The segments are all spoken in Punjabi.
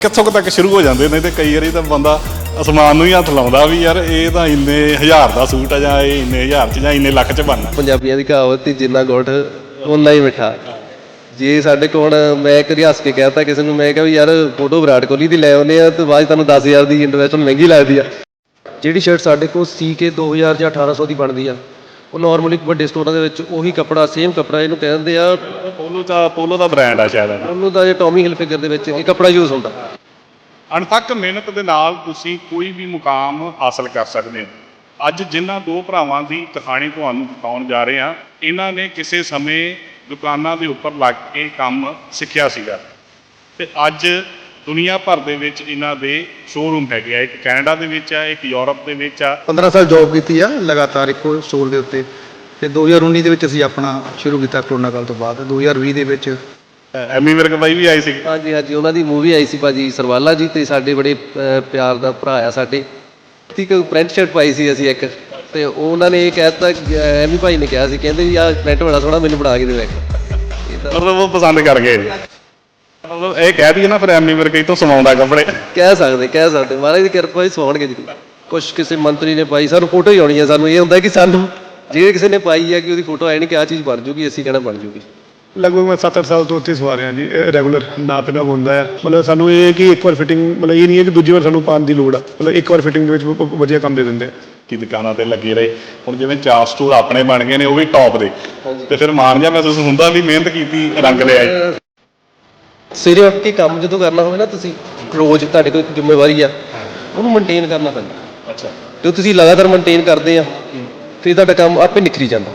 ਕਿੱਥੋਂ ਕੁ ਤੱਕ ਸ਼ੁਰੂ ਹੋ ਜਾਂਦੇ ਨੇ ਤੇ ਕਈ ਵਾਰੀ ਤਾਂ ਬੰਦਾ ਅਸਮਾਨ ਨੂੰ ਹੀ ਹੱਥ ਲਾਉਂਦਾ ਵੀ ਯਾਰ ਇਹ ਤਾਂ ਇੰਨੇ ਹਜ਼ਾਰ ਦਾ ਸੂਟ ਆ ਜਾਂ ਇਹ ਇੰਨੇ ਹਜ਼ਾਰ ਚ ਜਾਂ ਇੰਨੇ ਲੱਖ ਚ ਬਣਨਾ। ਪੰਜਾਬੀਆਂ ਦੀ ਕਹਾਵਤ ਸੀ, ਜਿੰਨਾ ਗੁੜ ਉਨਾ ਹੀ ਮਿੱਠਾ। ਜੇ ਸਾਡੇ ਕੋਲ ਮੈਂ ਇੱਕ ਵਾਰੀ ਹੱਸ ਕੇ ਕਹਿਤਾ, ਕਿਸੇ ਨੂੰ ਮੈਂ ਕਿਹਾ ਵੀ ਯਾਰ ਫੋਟੋ ਵਿਰਾਟ ਕੋਹਲੀ ਦੀ ਲੈ ਆਉਨੇ ਆ ਤੇ ਬਾਅਦ 'ਚ ਤੁਹਾਨੂੰ 10000 ਦੀ ਇਨਵੈਸਟਮੈਂਟ ਮਹਿੰਗੀ ਲੱਗਦੀ ਆ। ਜਿਹੜੀ ਸ਼ਰਟ ਸਾਡੇ ਕੋਲ ਸੀ ਕੇ 2000 ਜਾਂ 1800 ਦੀ ਬਣਦੀ ਆ ਉਹ ਨਾਰਮਲੀ ਵੱਡੇ ਸਟੋਰਾਂ ਦੇ ਵਿੱਚ ਉਹੀ ਕੱਪੜਾ ਸੇਮ ਕੱਪੜਾ ਇਹਨੂੰ ਕਹਿੰਦੇ ਆ ਪੋਲੋ ਦਾ ਪੋਲੋ ਦਾ ਬ੍ਰਾਂਡ ਆ ਸ਼ਾਇਦ। ਉਹਨੂੰ ਦਾ ਜੇ ਟੌਮੀ ਹਿਲਫਿਗਰ ਦੇ ਵਿੱਚ ਇਹ ਕੱਪੜਾ ਯੂਜ਼ ਹੁੰਦਾ। ਅਣਥੱਕ ਮਿਹਨਤ ਦੇ ਨਾਲ ਤੁਸੀਂ ਕੋਈ ਵੀ ਮੁਕਾਮ ਹਾਸਲ ਕਰ ਸਕਦੇ ਹੋ। ਅੱਜ ਜਿਨ੍ਹਾਂ ਦੋ ਭਰਾਵਾਂ ਦੀ ਕਹਾਣੀ ਤੁਹਾਨੂੰ ਦਿਖਾਉਣ ਜਾ ਰਹੇ ਹਾਂ ਇਹਨਾਂ ਨੇ ਕਿਸੇ ਸਮੇਂ ਦੁਕਾਨਾਂ ਦੇ ਉੱਪਰ ਲੱਗ ਕੇ ਕੰਮ ਸਿੱਖਿਆ ਸੀਗਾ। ਤੇ ਅੱਜ ਦੁਨੀਆ ਭਰ ਦੇ ਵਿੱਚ ਇਹਨਾਂ ਦੇ ਸ਼ੋਰੂਮ ਹੈਗੇ ਆ। ਇੱਕ ਕੈਨੇਡਾ ਦੇ ਵਿੱਚ ਆ ਇੱਕ ਯੂਰਪ ਦੇ ਵਿੱਚ ਆ। 15 ਸਾਲ ਜੌਬ ਕੀਤੀ ਆ ਲਗਾਤਾਰ ਇੱਕੋ ਸਟੋਰ ਦੇ ਉੱਤੇ। ਤੇ 2019 ਦੇ ਵਿੱਚ ਅਸੀਂ ਆਪਣਾ ਸ਼ੁਰੂ ਕੀਤਾ ਕਰੋਨਾ ਕਾਲ ਤੋਂ ਬਾਅਦ। 2020 ਦੇ ਵਿੱਚ ਐਮੀ ਵਿਰਕ ਬਾਈ ਵੀ ਆਏ ਸੀ। ਹਾਂਜੀ ਹਾਂਜੀ ਉਹਨਾਂ ਦੀ ਮੂਵੀ ਆਈ ਸੀ ਭਾਜੀ ਸਰਵਾਲਾ ਜੀ ਤੇ ਸਾਡੇ ਬੜੇ ਪਿਆਰ ਦਾ ਭਰਾ ਆ ਸਾਡੇ। ਠੀਕ ਪ੍ਰਿੰਟ ਸ਼ਰਟ ਪਾਈ ਸੀ ਅਸੀਂ ਇੱਕ। ਤੇ ਉਹਨਾਂ ਨੇ ਇਹ ਕਹਿਤਾ ਐਮੀ ਭਾਈ ਨੇ ਕਿਹਾ ਸੀ ਕਹਿੰਦੇ ਆਹ ਪ੍ਰਿੰਟ ਬੜਾ ਸੋਹਣਾ ਮੈਨੂੰ ਬਣਾ ਕੇ ਦੇ ਇੱਕ ਇਹ ਤਾਂ ਮਤਲਬ ਉਹ ਪਸੰਦ ਕਰ ਗਏ। ਮਤਲਬ ਇਹ ਕਹਿ ਦਈਏ ਨਾ ਫਿਰ ਐਮੀ ਵਿਰਕ ਇਤੋਂ ਸਮਾਉਂਦਾ ਕੱਪੜੇ। ਕਹਿ ਸਕਦੇ ਕਹਿ ਸਕਦੇ। ਮਹਾਰਾਜ ਦੀ ਕਿਰਪਾ ਹੀ ਸੌਣਗੇ ਜੀ ਕੁਛ ਕਿਸੇ ਮੰਤਰੀ ਨੇ ਪਾਈ ਸਾਨੂੰ ਫੋਟੋ ਹੀ ਆਉਣੀ ਹੈ ਸਾਨੂੰ ਇਹ ਹੁੰਦਾ ਕਿ ਸਾਨੂੰ ਜੇ ਕਿਸੇ ਨੇ ਪਾਈ ਹੈ ਕਿ ਉਹਦੀ ਫੋਟੋ ਆਈ ਨਹੀਂ ਕਿ ਆਹ ਚੀਜ਼ ਬਣ ਜੂਗੀ ਅਸੀਂ ਕਹਿਣਾ ਬਣ ਜੂਗੀ। ਲਗਭਗ ਮੈਂ 7-8 ਸਾਲ ਤੋਂ ਉੱਥੇ ਸਵਾ ਰਿਹਾ ਜੀ ਰੈਗੂਲਰ ਨਾਪ ਨਾ ਹੁੰਦਾ ਹੈ ਮਤਲਬ ਸਾਨੂੰ ਇਹ ਕਿ ਇੱਕ ਵਾਰ ਫਿਟਿੰਗ ਮਤਲਬ ਇਹ ਨਹੀਂ ਹੈ ਕਿ ਦੂਜੀ ਵਾਰ ਸਾਨੂੰ ਪਾਉਣ ਦੀ ਲੋੜ ਆ। ਮਤਲਬ ਇੱਕ ਵਾਰ ਫਿਟਿੰਗ ਦੇ ਵਿੱਚ ਵਧੀਆ ਕੰਮ ਦੇ ਦਿੰਦੇ ਆ। ਕਿ ਦੁਕਾਨਾਂ ਤੇ ਲੱਗੇ ਰਹੇ। ਹੁਣ ਜਿਵੇਂ ਚਾਰ ਸਟੋਰ ਆਪਣੇ ਬਣ ਗਏ ਨੇ ਉਹ ਵੀ ਟੌਪ ਦੇ। ਤੇ ਫਿਰ ਮਾਣ ਜਿਹਾ ਮਹਿਸੂਸ ਹੁੰਦਾ ਵੀ ਮਿਹਨਤ ਕੀਤੀ ਰੰਗ ਲਿਆ ਜੀ ਸਵੇਰੇ ਉੱਠ ਕੇ ਕੰਮ ਜਦੋਂ ਕਰਨਾ ਹੋਵੇ ਨਾ ਤੁਸੀਂ ਰੋਜ਼ ਤੁਹਾਡੇ ਕੋਲ ਇੱਕ ਜ਼ਿੰਮੇਵਾਰੀ ਆ ਉਹਨੂੰ ਮੇਨਟੇਨ ਕਰਨਾ ਪੈਂਦਾ। ਅੱਛਾ। ਜੋ ਤੁਸੀਂ ਲਗਾਤਾਰ ਮੇਨਟੇਨ ਕਰਦੇ ਆ ਫਿਰ ਤੁਹਾਡਾ ਕੰਮ ਆਪੇ ਨਿਖਰੀ ਜਾਂਦਾ।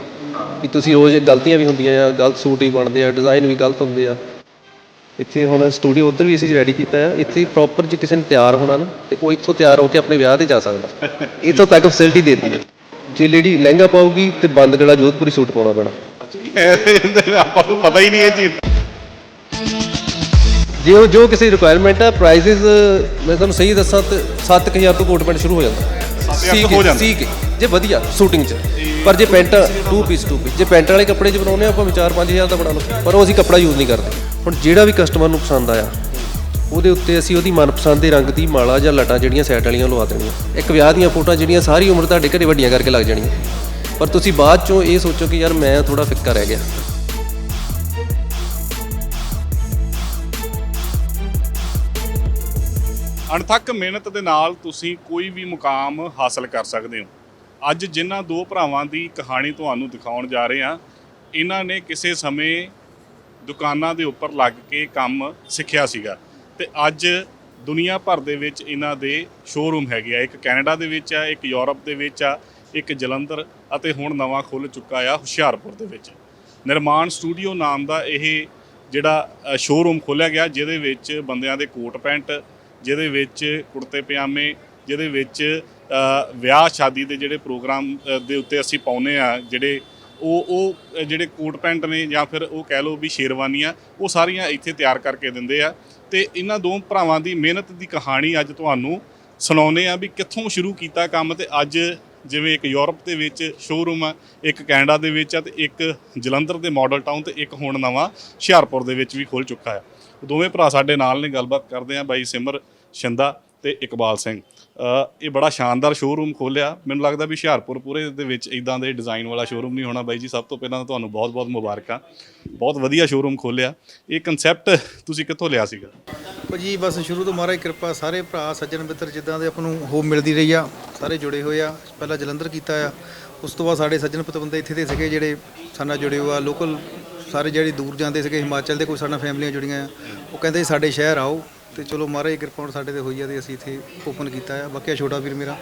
ਵੀ ਤੁਸੀਂ ਰੋਜ਼ ਗਲਤੀਆਂ ਵੀ ਹੁੰਦੀਆਂ ਆ ਗਲਤ ਸੂਟ ਹੀ ਬਣਦੇ ਆ ਡਿਜ਼ਾਈਨ ਵੀ ਗਲਤ ਹੁੰਦੇ ਆ। ਇੱਥੇ ਹੁਣ ਸਟੂਡੀਓ ਉਧਰ ਵੀ ਅਸੀਂ ਰੈਡੀ ਕੀਤਾ ਆ ਇੱਥੇ ਪ੍ਰੋਪਰ ਜੇ ਕਿਸੇ ਨੇ ਤਿਆਰ ਹੋਣਾ ਨਾ ਤੇ ਉਹ ਇੱਥੋਂ ਤਿਆਰ ਹੋ ਕੇ ਆਪਣੇ ਵਿਆਹ ਤੇ ਜਾ ਸਕਦਾ। ਇੱਥੋਂ ਤੱਕ ਫੈਸਿਲਿਟੀ ਦੇਤੀ ਹੈ ਜੇ ਲੇਡੀ ਲਹਿੰਗਾ ਪਾਊਗੀ ਤੇ ਬੰਦ ਗਲਾ ਜੋਧਪੁਰੀ ਸੂਟ ਪਾਉਣਾ ਪੈਣਾ। ਆਪਾਂ ਨੂੰ ਪਤਾ ਹੀ ਨਹੀਂ ਇਹ ਚੀਜ਼। ਜੇ ਉਹ ਜੋ ਕਿਸੇ ਰਿਕੁਆਇਰਮੈਂਟ ਹੈ ਪ੍ਰਾਈਸਿਸ ਮੈਂ ਤੁਹਾਨੂੰ ਸਹੀ ਦੱਸਾਂ ਤੇ 7000 ਤੋਂ ਕੋਟ ਪੈਂਟ ਸ਼ੁਰੂ ਹੋ ਜਾਂਦਾ। ਤੋਂ ਹੋ ਜਾਂਦਾ। ਸੀ ਕੇ ਜੇ ਵਧੀਆ ਸ਼ੂਟਿੰਗ 'ਚ। ਪਰ ਜੇ ਪੈਂਟ 2 ਪੀਸ 2 ਪੀਸ ਜੇ ਪੈਂਟ ਵਾਲੇ ਕੱਪੜੇ 'ਚ ਬਣਾਉਨੇ ਆ ਆਪਾਂ 4-5000 ਦਾ ਬਣਾ ਲਓ। ਪਰ ਉਹ ਅਸੀਂ ਕੱਪੜਾ ਯੂਜ਼ ਨਹੀਂ ਕਰਦੇ। ਹੁਣ ਜਿਹੜਾ ਵੀ ਕਸਟਮਰ ਨੂੰ ਪਸੰਦ ਆਇਆ ਉਹਦੇ ਉੱਤੇ ਅਸੀਂ ਉਹਦੀ ਮਨਪਸੰਦ ਦੇ ਰੰਗ ਦੀ ਮਾਲਾ ਜਾਂ ਲਟਾਂ ਜਿਹੜੀਆਂ ਸੈਟ ਵਾਲੀਆਂ ਲਵਾ ਦੇਣੀਆਂ। ਇੱਕ ਵਿਆਹ ਦੀਆਂ ਫੋਟੋਆਂ ਜਿਹੜੀਆਂ ਸਾਰੀ ਉਮਰ ਤੁਹਾਡੇ ਘਰੇ ਵੱਡੀਆਂ ਕਰਕੇ ਲੱਗ ਜਾਣੀਆਂ। ਪਰ ਤੁਸੀਂ ਬਾਅਦ ਚੋਂ ਇਹ ਸੋਚੋ ਕਿ ਯਾਰ ਮੈਂ ਥੋੜਾ ਫਿੱਕਾ ਰਹਿ ਗਿਆ। ਅਣਥੱਕ ਮਿਹਨਤ ਦੇ ਨਾਲ ਤੁਸੀਂ ਕੋਈ ਵੀ ਮੁਕਾਮ ਹਾਸਲ ਕਰ ਸਕਦੇ ਹੋ। ਅੱਜ ਜਿਨ੍ਹਾਂ ਦੋ ਭਰਾਵਾਂ ਦੀ ਕਹਾਣੀ ਤੁਹਾਨੂੰ ਦਿਖਾਉਣ ਜਾ ਰਹੇ ਹਾਂ, ਇਹਨਾਂ ਨੇ ਕਿਸੇ ਸਮੇਂ ਦੁਕਾਨਾਂ ਦੇ ਉੱਪਰ ਲੱਗ ਕੇ ਕੰਮ ਸਿੱਖਿਆ ਸੀਗਾ ਤੇ ਅੱਜ ਦੁਨੀਆ ਭਰ ਦੇ ਵਿੱਚ ਇਹਨਾਂ ਦੇ ਸ਼ੋਰੂਮ ਹੈਗੇ ਆ। ਇੱਕ ਕੈਨੇਡਾ ਦੇ ਵਿੱਚ ਆ, ਇੱਕ ਯੂਰਪ ਦੇ ਵਿੱਚ ਆ, ਇੱਕ ਜਲੰਧਰ ਅਤੇ ਹੁਣ ਨਵਾਂ ਖੁੱਲ ਚੁੱਕਾ ਆ ਹੁਸ਼ਿਆਰਪੁਰ ਦੇ ਵਿੱਚ। ਨਿਰਮਾਣ ਸਟੂਡੀਓ ਨਾਮ ਦਾ ਇਹ ਜਿਹੜਾ ਸ਼ੋਰੂਮ ਖੋਲ੍ਹਿਆ ਗਿਆ, ਜਿਹਦੇ ਵਿੱਚ ਬੰਦਿਆਂ ਦੇ ਕੋਟ ਪੈਂਟ ਜਿਹਦੇ ਵਿੱਚ ਕੁੜਤੇ ਪਜਾਮੇ, ਜਿਹਦੇ ਵਿੱਚ ਵਿਆਹ ਸ਼ਾਦੀ ਦੇ ਜਿਹੜੇ ਪ੍ਰੋਗਰਾਮ ਦੇ ਉੱਤੇ ਅਸੀਂ ਪਾਉਨੇ ਆ, ਜਿਹੜੇ ਉਹ ਉਹ ਜਿਹੜੇ ਕੋਟ ਪੈਂਟ ਨੇ ਜਾਂ ਫਿਰ ਉਹ ਕਹਿ ਲਓ ਵੀ ਸ਼ੇਰਵਾਨੀਆਂ, ਉਹ ਸਾਰੀਆਂ ਇੱਥੇ ਤਿਆਰ ਕਰਕੇ ਦਿੰਦੇ ਆ। ਤੇ ਇਹਨਾਂ ਦੋ ਭਰਾਵਾਂ ਦੀ ਮਿਹਨਤ ਦੀ ਕਹਾਣੀ ਅੱਜ ਤੁਹਾਨੂੰ ਸੁਣਾਉਨੇ ਆ ਵੀ ਕਿੱਥੋਂ ਸ਼ੁਰੂ ਕੀਤਾ ਕੰਮ ਤੇ ਅੱਜ ਜਿਵੇਂ ਇੱਕ ਯੂਰਪ ਦੇ ਵਿੱਚ ਸ਼ੋਰੂਮ ਆ, ਇੱਕ ਕੈਨੇਡਾ ਦੇ ਵਿੱਚ ਆ ਤੇ ਇੱਕ ਜਲੰਧਰ ਦੇ ਮਾਡਲ ਟਾਊਨ ਤੇ ਇੱਕ ਹੁਣ ਨਵਾਂ ਹੁਸ਼ਿਆਰਪੁਰ ਦੇ ਵਿੱਚ ਵੀ ਖੁੱਲ ਚੁੱਕਾ ਆ। ਦੋਵੇਂ ਭਰਾ ਸਾਡੇ ਨਾਲ ਨੇ ਗੱਲਬਾਤ ਕਰਦੇ ਆ, ਬਾਈ ਸਿਮਰ ਸ਼ਿੰਦਾ ਤੇ ਇਕਬਾਲ ਸਿੰਘ। ਇਹ ਬੜਾ ਸ਼ਾਨਦਾਰ ਸ਼ੋਰੂਮ ਖੋਲਿਆ ਮੈਨੂੰ ਲੱਗਦਾ ਵੀ ਹੁਸ਼ਿਆਰਪੁਰ ਪੂਰੇ ਦੇ ਵਿੱਚ ਇਦਾਂ ਦੇ ਡਿਜ਼ਾਈਨ ਵਾਲਾ ਸ਼ੋਰੂਮ ਨਹੀਂ ਹੋਣਾ ਬਾਈ ਜੀ। ਸਭ ਤੋਂ ਪਹਿਲਾਂ ਤਾਂ ਤੁਹਾਨੂੰ ਬਹੁਤ-ਬਹੁਤ ਮੁਬਾਰਕਾਂ। ਬਹੁਤ ਵਧੀਆ ਸ਼ੋਰੂਮ ਖੋਲਿਆ ਇਹ ਕਨਸੈਪਟ ਤੁਸੀਂ ਕਿੱਥੋਂ ਲਿਆ ਸੀਗਾ? ਭਾਜੀ, ਬਸ ਸ਼ੁਰੂ ਤੋਂ ਮਹਾਰਾਜ ਕਿਰਪਾ। ਸਾਰੇ ਭਰਾ, ਸੱਜਣ ਮਿੱਤਰ ਜਿੱਦਾਂ ਦੇ ਆਪ ਨੂੰ ਹੋਪ ਮਿਲਦੀ ਰਹੀ ਆ, ਸਾਰੇ ਜੁੜੇ ਹੋਏ ਆ। ਪਹਿਲਾਂ ਜਲੰਧਰ ਕੀਤਾ ਆ। ਉਸ ਤੋਂ ਬਾਅਦ ਸਾਡੇ ਸੱਜਣ ਪਤਵੰਦੇ ਇੱਥੇ ਦੇ ਸੀਗੇ ਜਿਹੜੇ ਸਾਡਾ ਜੁੜੇ ਹੋਏ ਆ। ਲੋਕਲ ਸਾਰੇ ਜਿਹੜੇ ਦੂਰ ਜਾਂਦੇ ਸੀਗੇ, ਹਿਮਾਚਲ ਦੇ ਕੋਈ ਸਾਡਾ ਫੈਮਲੀਆਂ ਜੁੜੀਆਂ ਆ। ਉਹ ਕਹਿੰਦੇ ਸਾਡੇ ਸ਼ਹਿਰ ਆਓ। ਤੇ ਚਲੋ ਮਹਾਰਾਜ ਦੀ ਕਿਰਪਾ ਹੁਣ ਸਾਡੇ ਤੇ ਹੋਈ ਆ ਤੇ ਅਸੀਂ ਇੱਥੇ ਓਪਨ ਕੀਤਾ ਆ। ਬਾਕੀ ਆ ਛੋਟਾ ਵੀਰ ਮੇਰਾ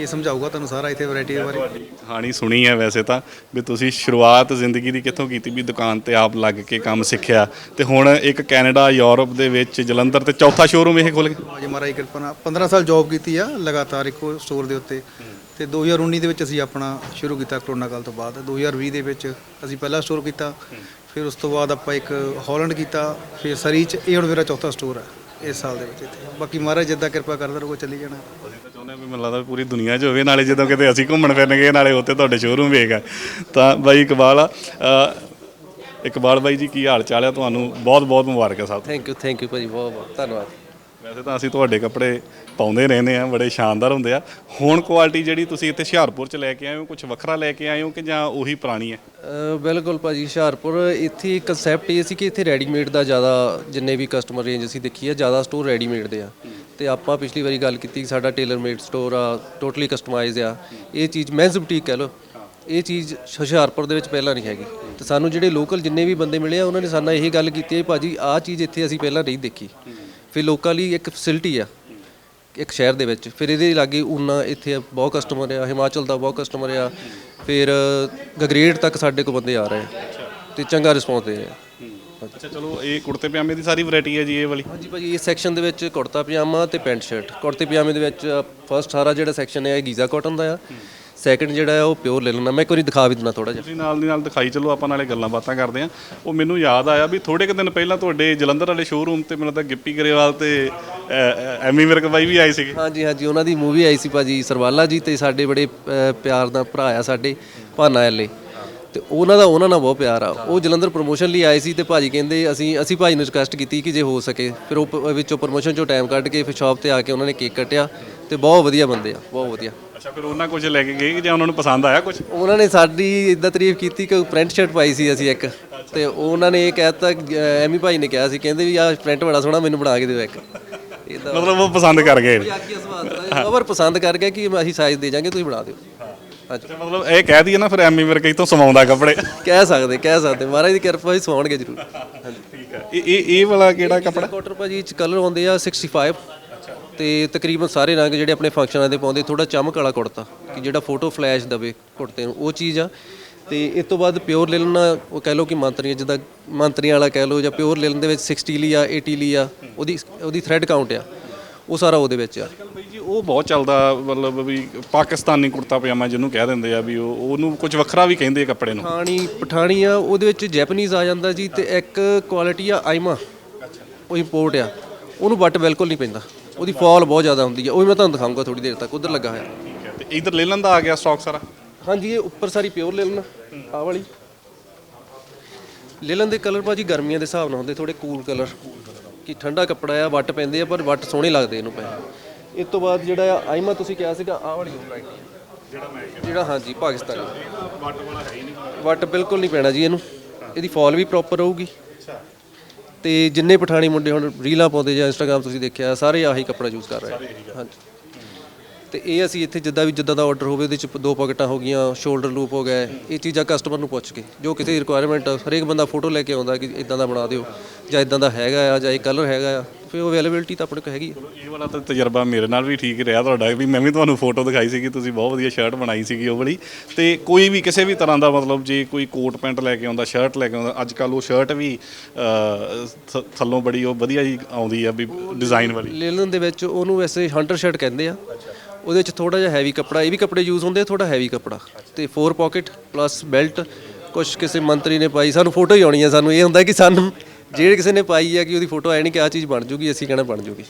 ਇਹ ਸਮਝਾਊਗਾ ਤੁਹਾਨੂੰ ਸਾਰਾ ਇੱਥੇ ਵੈਰਾਈਟੀ ਦੇ ਬਾਰੇ। ਕਹਾਣੀ ਸੁਣੀ ਹੈ ਵੈਸੇ ਤਾਂ ਵੀ ਤੁਸੀਂ ਸ਼ੁਰੂਆਤ ਜ਼ਿੰਦਗੀ ਦੀ ਕਿੱਥੋਂ ਕੀਤੀ ਵੀ ਦੁਕਾਨ ਤੇ ਆਪ ਲੱਗ ਕੇ ਕੰਮ ਸਿੱਖਿਆ। ਤੇ ਹੁਣ ਇੱਕ ਕੈਨੇਡਾ ਯੂਰਪ ਦੇ ਵਿੱਚ ਜਲੰਧਰ ਤੇ ਚੌਥਾ ਸ਼ੋਰੂਮ ਇਹ ਖੁੱਲ ਗਿਆ। ਅੱਜ ਮਹਾਰਾਜ ਦੀ ਕਿਰਪਾ ਨਾਲ 15 ਸਾਲ ਜੌਬ ਕੀਤੀ ਆ ਲਗਾਤਾਰ ਇੱਕੋ ਸਟੋਰ ਦੇ ਉੱਤੇ। ਤੇ 2019 ਦੇ ਵਿੱਚ ਅਸੀਂ ਆਪਣਾ ਸ਼ੁਰੂ ਕੀਤਾ ਕਰੋਨਾ ਕਾਲ ਤੋਂ ਬਾਅਦ। 2020 ਦੇ ਵਿੱਚ ਅਸੀਂ ਪਹਿਲਾ ਸਟੋਰ ਕੀਤਾ। ਫਿਰ ਉਸ ਤੋਂ ਬਾਅਦ ਆਪਾਂ ਇੱਕ ਹਾਲੈਂਡ ਕੀਤਾ ਫਿਰ ਸਰੀ ਚ ਇਹ ਹੁਣ ਮੇਰਾ ਚੌਥਾ ਸਟੋਰ ਹੈ ਇਸ ਸਾਲ ਦੇ ਵਿੱਚ ਇੱਥੇ। ਬਾਕੀ ਮਹਾਰਾਜ ਜਿੱਦਾਂ ਕਿਰਪਾ ਕਰਦਾ ਰਹੂਗਾ ਚੱਲੀ ਜਾਣਾ। ਅਸੀਂ ਤਾਂ ਚਾਹੁੰਦੇ ਹਾਂ ਵੀ ਮੈਨੂੰ ਲੱਗਦਾ ਪੂਰੀ ਦੁਨੀਆ 'ਚ ਹੋਵੇ ਨਾਲੇ ਜਦੋਂ ਕਿਤੇ ਅਸੀਂ ਘੁੰਮਣ ਫਿਰਨ ਗਏ ਨਾਲੇ ਉੱਥੇ ਤੁਹਾਡੇ ਸ਼ੋਰੂਮ ਵੇਗਾ ਤਾਂ ਬਾਈ ਇਕਬਾਲ ਆ ਅ, ਇਕਬਾਲ ਬਾਈ ਜੀ ਕੀ ਹਾਲ ਚਾਲ ਹੈ ਤੁਹਾਨੂੰ ਬਹੁਤ ਬਹੁਤ ਮੁਬਾਰਕਾਂ ਸਾਹਿਬ ਥੈਂਕ ਯੂ ਥੈਂਕ ਯੂ ਭਾਜੀ ਬਹੁਤ ਬਹੁਤ ਧੰਨਵਾਦ। ਵੈਸੇ ਤਾਂ ਅਸੀਂ ਤੁਹਾਡੇ ਕੱਪੜੇ ਪਾਉਂਦੇ ਰਹਿੰਦੇ ਆ ਬੜੇ ਸ਼ਾਨਦਾਰ ਹੁੰਦੇ ਆ। ਹੁਣ ਕੁਆਲਿਟੀ ਜਿਹੜੀ ਤੁਸੀਂ ਇੱਥੇ ਹੁਸ਼ਿਆਰਪੁਰ ਚ ਲੈ ਕੇ ਆਏ ਹੋ ਕੁਝ ਵੱਖਰਾ ਲੈ ਕੇ ਆਏ ਹੋ ਕਿ ਜਾਂ ਉਹੀ ਪੁਰਾਣੀ ਹੈ? ਅ, ਬਿਲਕੁਲ ਭਾਜੀ ਹੁਸ਼ਿਆਰਪੁਰ ਇੱਥੇ ਕਨਸੈਪਟ ਇਹ ਸੀ ਕਿ ਇੱਥੇ ਰੈਡੀਮੇਡ ਦਾ ਜ਼ਿਆਦਾ ਜਿੰਨੇ ਵੀ ਕਸਟਮਰ ਰੇਂਜ ਅਸੀਂ ਦੇਖੀ ਆ ਜ਼ਿਆਦਾ ਸਟੋਰ ਰੈਡੀਮੇਡ ਦੇ ਆ। ਤੇ ਆਪਾਂ ਪਿਛਲੀ ਵਾਰੀ ਗੱਲ ਕੀਤੀ ਸਾਡਾ ਟੇਲਰ ਮੇਡ ਸਟੋਰ ਆ ਟੋਟਲੀ ਕਸਟਮਾਈਜ਼ ਆ। ਇਹ ਚੀਜ਼ ਮੈਨਸ ਬੁਟੀਕ ਕਹਿ ਲਓ। ਇਹ ਚੀਜ਼ ਹੁਸ਼ਿਆਰਪੁਰ ਦੇ ਵਿੱਚ ਪਹਿਲਾਂ ਨਹੀਂ ਹੈਗੀ। ਤੇ ਸਾਨੂੰ ਜਿਹੜੇ ਲੋਕਲ ਜਿੰਨੇ ਵੀ ਬੰਦੇ ਮਿਲੇ ਆ ਉਹਨਾਂ ਨੇ ਸਾਨੂੰ ਇਹ ਗੱਲ ਕੀਤੀ ਹੈ ਭਾਜੀ ਆਹ ਚੀਜ਼ ਇੱਥੇ ਅਸੀਂ ਪਹਿਲਾਂ ਨਹੀਂ ਦੇਖੀ। ਫਿਰ ਲੋਕਾਂ ਲਈ ਇੱਕ ਫੈਸਿਲਿਟੀ ਆ ਇੱਕ ਸ਼ਹਿਰ ਦੇ ਵਿੱਚ। ਫਿਰ ਇਹਦੇ ਲਾਗੇ ਉਨਾ ਇੱਥੇ ਬਹੁਤ ਕਸਟਮਰ ਆ ਹਿਮਾਚਲ ਦਾ ਬਹੁਤ ਕਸਟਮਰ ਆ। ਫਿਰ ਗਗਰੇਡ ਤੱਕ ਸਾਡੇ ਕੋਲ ਬੰਦੇ ਆ ਰਹੇ ਤੇ ਚੰਗਾ ਰਿਸਪੌਂਸ ਦੇ ਰਹੇ ਆ। ਅੱਛਾ ਚਲੋ ਇਹ ਕੁੜਤੇ ਪਜਾਮੇ ਦੀ ਸਾਰੀ ਵੈਰਾਈਟੀ ਹੈ ਜੀ ਇਹ ਵਾਲੀ? ਹਾਂਜੀ ਭਾਜੀ ਇਸ ਸੈਕਸ਼ਨ ਦੇ ਵਿੱਚ ਕੁੜਤਾ ਪਜਾਮਾ ਤੇ ਪੈਂਟ ਸ਼ਰਟ ਕੁੜਤੇ ਪਜਾਮੇ ਦੇ ਵਿੱਚ ਫਰਸਟ ਸਾਰਾ ਜਿਹੜਾ ਸੈਕਸ਼ਨ ਹੈ ਇਹ ਗੀਜ਼ਾ ਕਾਟਨ ਦਾ ਆ। ਸੈਕੰਡ ਜਿਹੜਾ ਹੈ ਉਹ ਪਿਓਰ ਲੈ ਲੈਣਾ ਮੈਂ ਇੱਕ ਵਾਰੀ ਦਿਖਾ ਵੀ ਦਿੰਦਾ ਥੋੜਾ ਜਿਹਾ। ਤੁਸੀਂ ਨਾਲ ਦੀ ਨਾਲ ਦਿਖਾਈ ਚਲੋ ਆਪਾਂ ਨਾਲੇ ਗੱਲਾਂ ਬਾਤਾਂ ਕਰਦੇ ਆ ਉਹ ਮੈਨੂੰ ਯਾਦ ਆਇਆ ਵੀ ਥੋੜੇ ਕੁ ਦਿਨ ਪਹਿਲਾਂ ਤੁਹਾਡੇ ਜਲੰਧਰ ਵਾਲੇ ਸ਼ੋਰੂਮ ਤੇ ਮੈਨੂੰ ਤਾਂ ਗਿੱਪੀ ਗਰੇਵਾਲ ਤੇ ਐਮੀ ਵਿਰਕ ਬਾਈ ਵੀ ਆਏ ਸੀਗੇ। ਹਾਂਜੀ ਹਾਂਜੀ ਉਹਨਾਂ ਦੀ ਮੂਵੀ ਆਈ ਸੀ ਭਾਜੀ ਸਰਵਾਲਾ ਜੀ ਤੇ ਸਾਡੇ ਬੜੇ ਪਿਆਰ ਦਾ ਭਰਾ ਆ ਸਾਡੇ ਭਾਨਾ ਐਲੇ ਤੇ ਉਹਨਾਂ ਦਾ ਉਹਨਾਂ ਨਾਲ ਬਹੁਤ ਪਿਆਰ ਆ। ਉਹ ਜਲੰਧਰ ਪ੍ਰੋਮੋਸ਼ਨ ਲਈ ਆਏ ਸੀ ਤੇ ਭਾਜੀ ਕਹਿੰਦੇ ਅਸੀਂ ਅਸੀਂ ਭਾਜੀ ਨੂੰ ਰਿਕੁਐਸਟ ਕੀਤੀ ਕਿ ਜੇ ਹੋ ਸਕੇ ਫਿਰ ਉਹ ਪ- ਵਿੱਚੋਂ ਪ੍ਰੋਮੋਸ਼ਨ ਚੋਂ ਟਾਈਮ ਕੱਢ ਕੇ ਫਿਰ ਸ਼ਾਪ ਤੇ ਆ ਕੇ ਉਹਨਾਂ ਨੇ ਕੇਕ ਕੱਟਿਆ। ਤੇ ਬਹੁਤ ਵਧੀਆ ਬੰਦੇ ਆ ਬਹੁਤ ਵਧੀਆ। ਅੱਛਾ ਫਿਰ ਉਹਨਾਂ ਕੁਝ ਲੈ ਕੇ ਗਏ ਕਿ ਜਾਂ ਉਹਨਾਂ ਨੂੰ ਪਸੰਦ ਆਇਆ ਕੁਝ? ਉਹਨਾਂ ਨੇ ਸਾਡੀ ਇਦਾਂ ਤਾਰੀਫ ਕੀਤੀ ਕਿ ਪ੍ਰਿੰਟ ਸ਼ਰਟ ਪਾਈ ਸੀ ਅਸੀਂ ਇੱਕ। ਤੇ ਉਹਨਾਂ ਨੇ ਇਹ ਕਹਿਤਾ ਐਮੀ ਭਾਈ ਨੇ ਕਿਹਾ ਸੀ ਕਹਿੰਦੇ ਵੀ ਆਹ ਪ੍ਰਿੰਟ ਬੜਾ ਸੋਹਣਾ ਮੈਨੂੰ ਬਣਾ ਕੇ ਦਿਓ ਇੱਕ। ਮਤਲਬ ਉਹ ਪਸੰਦ ਕਰ ਗਏ। ਕਵਰ ਪਸੰਦ ਕਰ ਗਿਆ ਕਿ ਅਸੀਂ ਸਾਈਜ਼ ਦੇ ਜਾਾਂਗੇ ਤੁਸੀਂ ਬਣਾ ਦਿਓ। ਅੱਛਾ ਮਤਲਬ ਇਹ ਕਹਿ ਦਈਏ ਨਾ ਫਿਰ ਐਮੀ ਵਿਰਕ ਇਤੋਂ ਸਮਾਉਂਦਾ ਕੱਪੜੇ। ਕਹਿ ਸਕਦੇ ਕਹਿ ਸਕਦੇ ਮਹਾਰਾਜ ਦੀ ਕਿਰਪਾ ਹੀ ਸਵਾਉਣਗੇ ਜ਼ਰੂਰ। ਹਾਂਜੀ ਠੀਕ ਹੈ। ਇਹ ਇਹ ਇਹ ਵਾਲਾ ਕਿਹੜਾ ਕੱਪੜਾ? ਕਾਟਰ ਭਾਜੀ ਚ ਕਲਰ ਆਉਂਦੇ ਆ 65 ਤੇ ਤਕਰੀਬਨ ਸਾਰੇ ਰੰਗ ਜਿਹੜੇ ਆਪਣੇ ਫੰਕਸ਼ਨਾਂ ਦੇ ਪਾਉਂਦੇ ਥੋੜਾ ਚਮਕ ਵਾਲਾ ਕੁੜਤਾ ਕਿ ਜਿਹੜਾ ਫੋਟੋ ਫਲੈਸ਼ ਦਵੇ ਕੁੜਤੇ ਨੂੰ ਉਹ ਚੀਜ਼ ਆ। ਤੇ ਇਸ ਤੋਂ ਬਾਅਦ ਪਿਓਰ ਲੈ ਲੈਣਾ ਉਹ ਕਹਿ ਲਓ ਕਿ ਮੰਤਰੀਆਂ ਜਿੱਦਾਂ ਮੰਤਰੀਆਂ ਵਾਲਾ ਕਹਿ ਲਓ ਜਾਂ ਪਿਓਰ ਲੈ ਲੈਣ ਦੇ ਵਿੱਚ 60 ਲਈ ਆ 80 ਲਈ ਆ ਉਹਦੀ ਉਹਦੀ ਥ੍ਰੈਡ ਕਾਊਂਟ ਆ ਉਹ ਸਾਰਾ ਉਹਦੇ ਵਿੱਚ ਆ। ਬਈ ਜੀ ਉਹ ਬਹੁਤ ਚੱਲਦਾ ਮਤਲਬ ਵੀ ਪਾਕਿਸਤਾਨੀ ਕੁੜਤਾ ਪਜਾਮਾ ਜਿਹਨੂੰ ਕਹਿ ਦਿੰਦੇ ਆ ਵੀ ਉਹ ਉਹਨੂੰ ਕੁਝ ਵੱਖਰਾ ਵੀ ਕਹਿੰਦੇ ਆ ਕੱਪੜੇ ਨੂੰ। ਪਠਾਣੀ ਪਠਾਣੀ ਆ ਉਹਦੇ ਵਿੱਚ ਜੈਪਨੀਜ਼ ਆ ਜਾਂਦਾ ਜੀ ਤੇ ਇੱਕ ਕੁਆਲਿਟੀ ਆ ਆਈਮਾ। ਉਹ ਇੰਪੋਰਟ ਆ ਉਹਨੂੰ ਬੱਟ ਬਿਲਕੁਲ ਨਹੀਂ ਪੈਂਦਾ। ਉਹਦੀ ਫਾਲ ਬਹੁਤ ਜ਼ਿਆਦਾ ਹੁੰਦੀ ਆ ਉਹ ਵੀ ਮੈਂ ਤੁਹਾਨੂੰ ਦਿਖਾਊਂਗਾ ਥੋੜੀ ਦੇਰ ਤੱਕ। ਉਧਰ ਲੱਗਾ ਹੋਇਆ। ਠੀਕ ਹੈ। ਤੇ ਇਧਰ ਲੈ ਲੈਂਦਾ ਆ ਗਿਆ ਸਟਾਕ ਸਾਰਾ? ਹਾਂਜੀ ਇਹ ਉੱਪਰ ਸਾਰੀ ਪਿਓਰ ਲੈ ਲੈਣਾ ਆਹ ਵਾਲੀ। ਲੈ ਲੈਣ ਦੇ ਕਲਰ ਭਾਜੀ ਗਰਮੀਆਂ ਦੇ ਹਿਸਾਬ ਨਾਲ ਹੁੰਦੇ ਥੋੜੇ ਕੂਲ ਕਲਰ ਕਿ ਠੰਡਾ ਕੱਪੜਾ ਆ ਵੱਟ ਪੈਂਦੇ ਆ ਪਰ ਵੱਟ ਸੋਹਣੇ ਲੱਗਦੇ ਇਹਨੂੰ ਪਏ ਇਸ ਤੋਂ ਬਾਅਦ ਜਿਹੜਾ ਆ ਆਈਮਾ ਤੁਸੀਂ ਕਿਹਾ ਸੀਗਾ ਆਹ ਵਾਲੀ ਜਿਹੜਾ ਮੈਂ ਜਿਹੜਾ ਹਾਂਜੀ ਪਾਕਿਸਤਾਨੀ। ਵੱਟ ਵਾਲਾ ਹੈ ਹੀ ਨਹੀਂ। ਵੱਟ ਬਿਲਕੁਲ ਨਹੀਂ ਪੈਣਾ ਜੀ ਇਹਨੂੰ। ਇਹਦੀ ਫਾਲ ਵੀ ਪ੍ਰੋਪਰ ਰਹੂਗੀ। ਤੇ ਜਿੰਨੇ ਪਠਾਣੀ ਮੁੰਡੇ ਹੁਣ ਰੀਲਾਂ ਪਾਉਂਦੇ ਜਾਂ ਇੰਸਟਾਗ੍ਰam ਤੁਸੀਂ ਦੇਖਿਆ ਸਾਰੇ ਆਹੀ ਕੱਪੜਾ ਯੂਜ਼ ਕਰ ਰਹੇ ਆ। ਹਾਂਜੀ। ਤੇ ਇਹ ਅਸੀਂ ਇੱਥੇ ਜਿੱਦਾਂ ਵੀ ਜਿੱਦਾਂ ਦਾ ਆਰਡਰ ਹੋਵੇ ਉਹਦੇ ਚ ਦੋ ਪਾਕਟਾਂ ਹੋ ਗਈਆਂ ਸ਼ੋਲਡਰ ਲੂਪ ਹੋ ਗਿਆ ਇਹ ਚੀਜ਼ਾਂ ਕਸਟਮਰ ਨੂੰ ਪੁੱਛ ਕੇ ਜੋ ਕਿਸੇ ਰਿਕੁਆਇਰਮੈਂਟ ਹਰੇਕ ਬੰਦਾ ਫੋਟੋ ਲੈ ਕੇ ਆਉਂਦਾ ਕਿ ਇਦਾਂ ਦਾ ਬਣਾ ਦਿਓ ਜਾਂ ਇਦਾਂ ਦਾ ਹੈਗਾ ਆ ਜਾਂ ਇਹ ਕਲਰ ਹੈਗਾ ਆ। ਫਿਰ ਉਹ ਅਵੇਲੇਬਿਲਟੀ ਤਾਂ ਆਪਣੇ ਕੋਲ ਹੈਗੀ ਆ। ਇਹ ਵਾਲਾ ਤਾਂ ਤਜਰਬਾ ਮੇਰੇ ਨਾਲ ਵੀ ਠੀਕ ਰਿਹਾ ਤੁਹਾਡਾ ਵੀ ਮੈਂ ਵੀ ਤੁਹਾਨੂੰ ਫੋਟੋ ਦਿਖਾਈ ਸੀਗੀ ਤੁਸੀਂ ਬਹੁਤ ਵਧੀਆ ਸ਼ਰਟ ਬਣਾਈ ਸੀਗੀ ਉਹ ਵਾਲੀ। ਤੇ ਕੋਈ ਵੀ ਕਿਸੇ ਵੀ ਤਰ੍ਹਾਂ ਦਾ ਮਤਲਬ ਜੇ ਕੋਈ ਕੋਟ ਪੈਂਟ ਲੈ ਕੇ ਆਉਂਦਾ ਸ਼ਰਟ ਲੈ ਕੇ ਆਉਂਦਾ ਅੱਜ ਕੱਲ ਉਹ ਸ਼ਰਟ ਵੀ ਅਹ, ਥ- ਥੱਲੋਂ ਬੜੀ ਉਹ ਵਧੀਆ ਜੀ ਆਉਂਦੀ ਆ ਵੀ ਡਿਜ਼ਾਈਨ ਵਾਲੀ। ਲੇਲਨ ਦੇ ਵਿੱਚ ਉਹਨੂੰ ਵੈਸੇ ਹੰਟਰ ਸ਼ਰਟ ਕਹਿੰਦੇ ਆ। ਉਹਦੇ ਵਿੱਚ ਥੋੜਾ ਜਿਹਾ ਹੈਵੀ ਕੱਪੜਾ ਇਹ ਵੀ ਕੱਪੜੇ ਯੂਜ਼ ਹੁੰਦੇ ਆ ਥੋੜਾ ਹੈਵੀ ਕੱਪੜਾ। ਤੇ 4 ਪਾਕਟ ਪਲੱਸ ਬੈਲਟ ਕੁਝ ਕਿਸੇ ਮੰਤਰੀ ਨੇ ਪਾਈ ਸਾਨੂੰ ਫੋਟੋ ਹੀ ਆਉਣੀ ਆ ਸਾਨੂੰ ਇਹ ਹੁੰਦਾ ਕਿ ਸਾਨੂੰ ਜਿਹੜੇ ਕਿਸੇ ਨੇ ਪਾਈ ਆ ਕਿ ਉਹਦੀ ਫੋਟੋ ਆਏ ਨਹੀਂ ਕਿ ਆ ਚੀਜ਼ ਬਣ ਜੂਗੀ ਅਸੀਂ ਕਹਿਣਾ ਬਣ ਜੂਗੀ।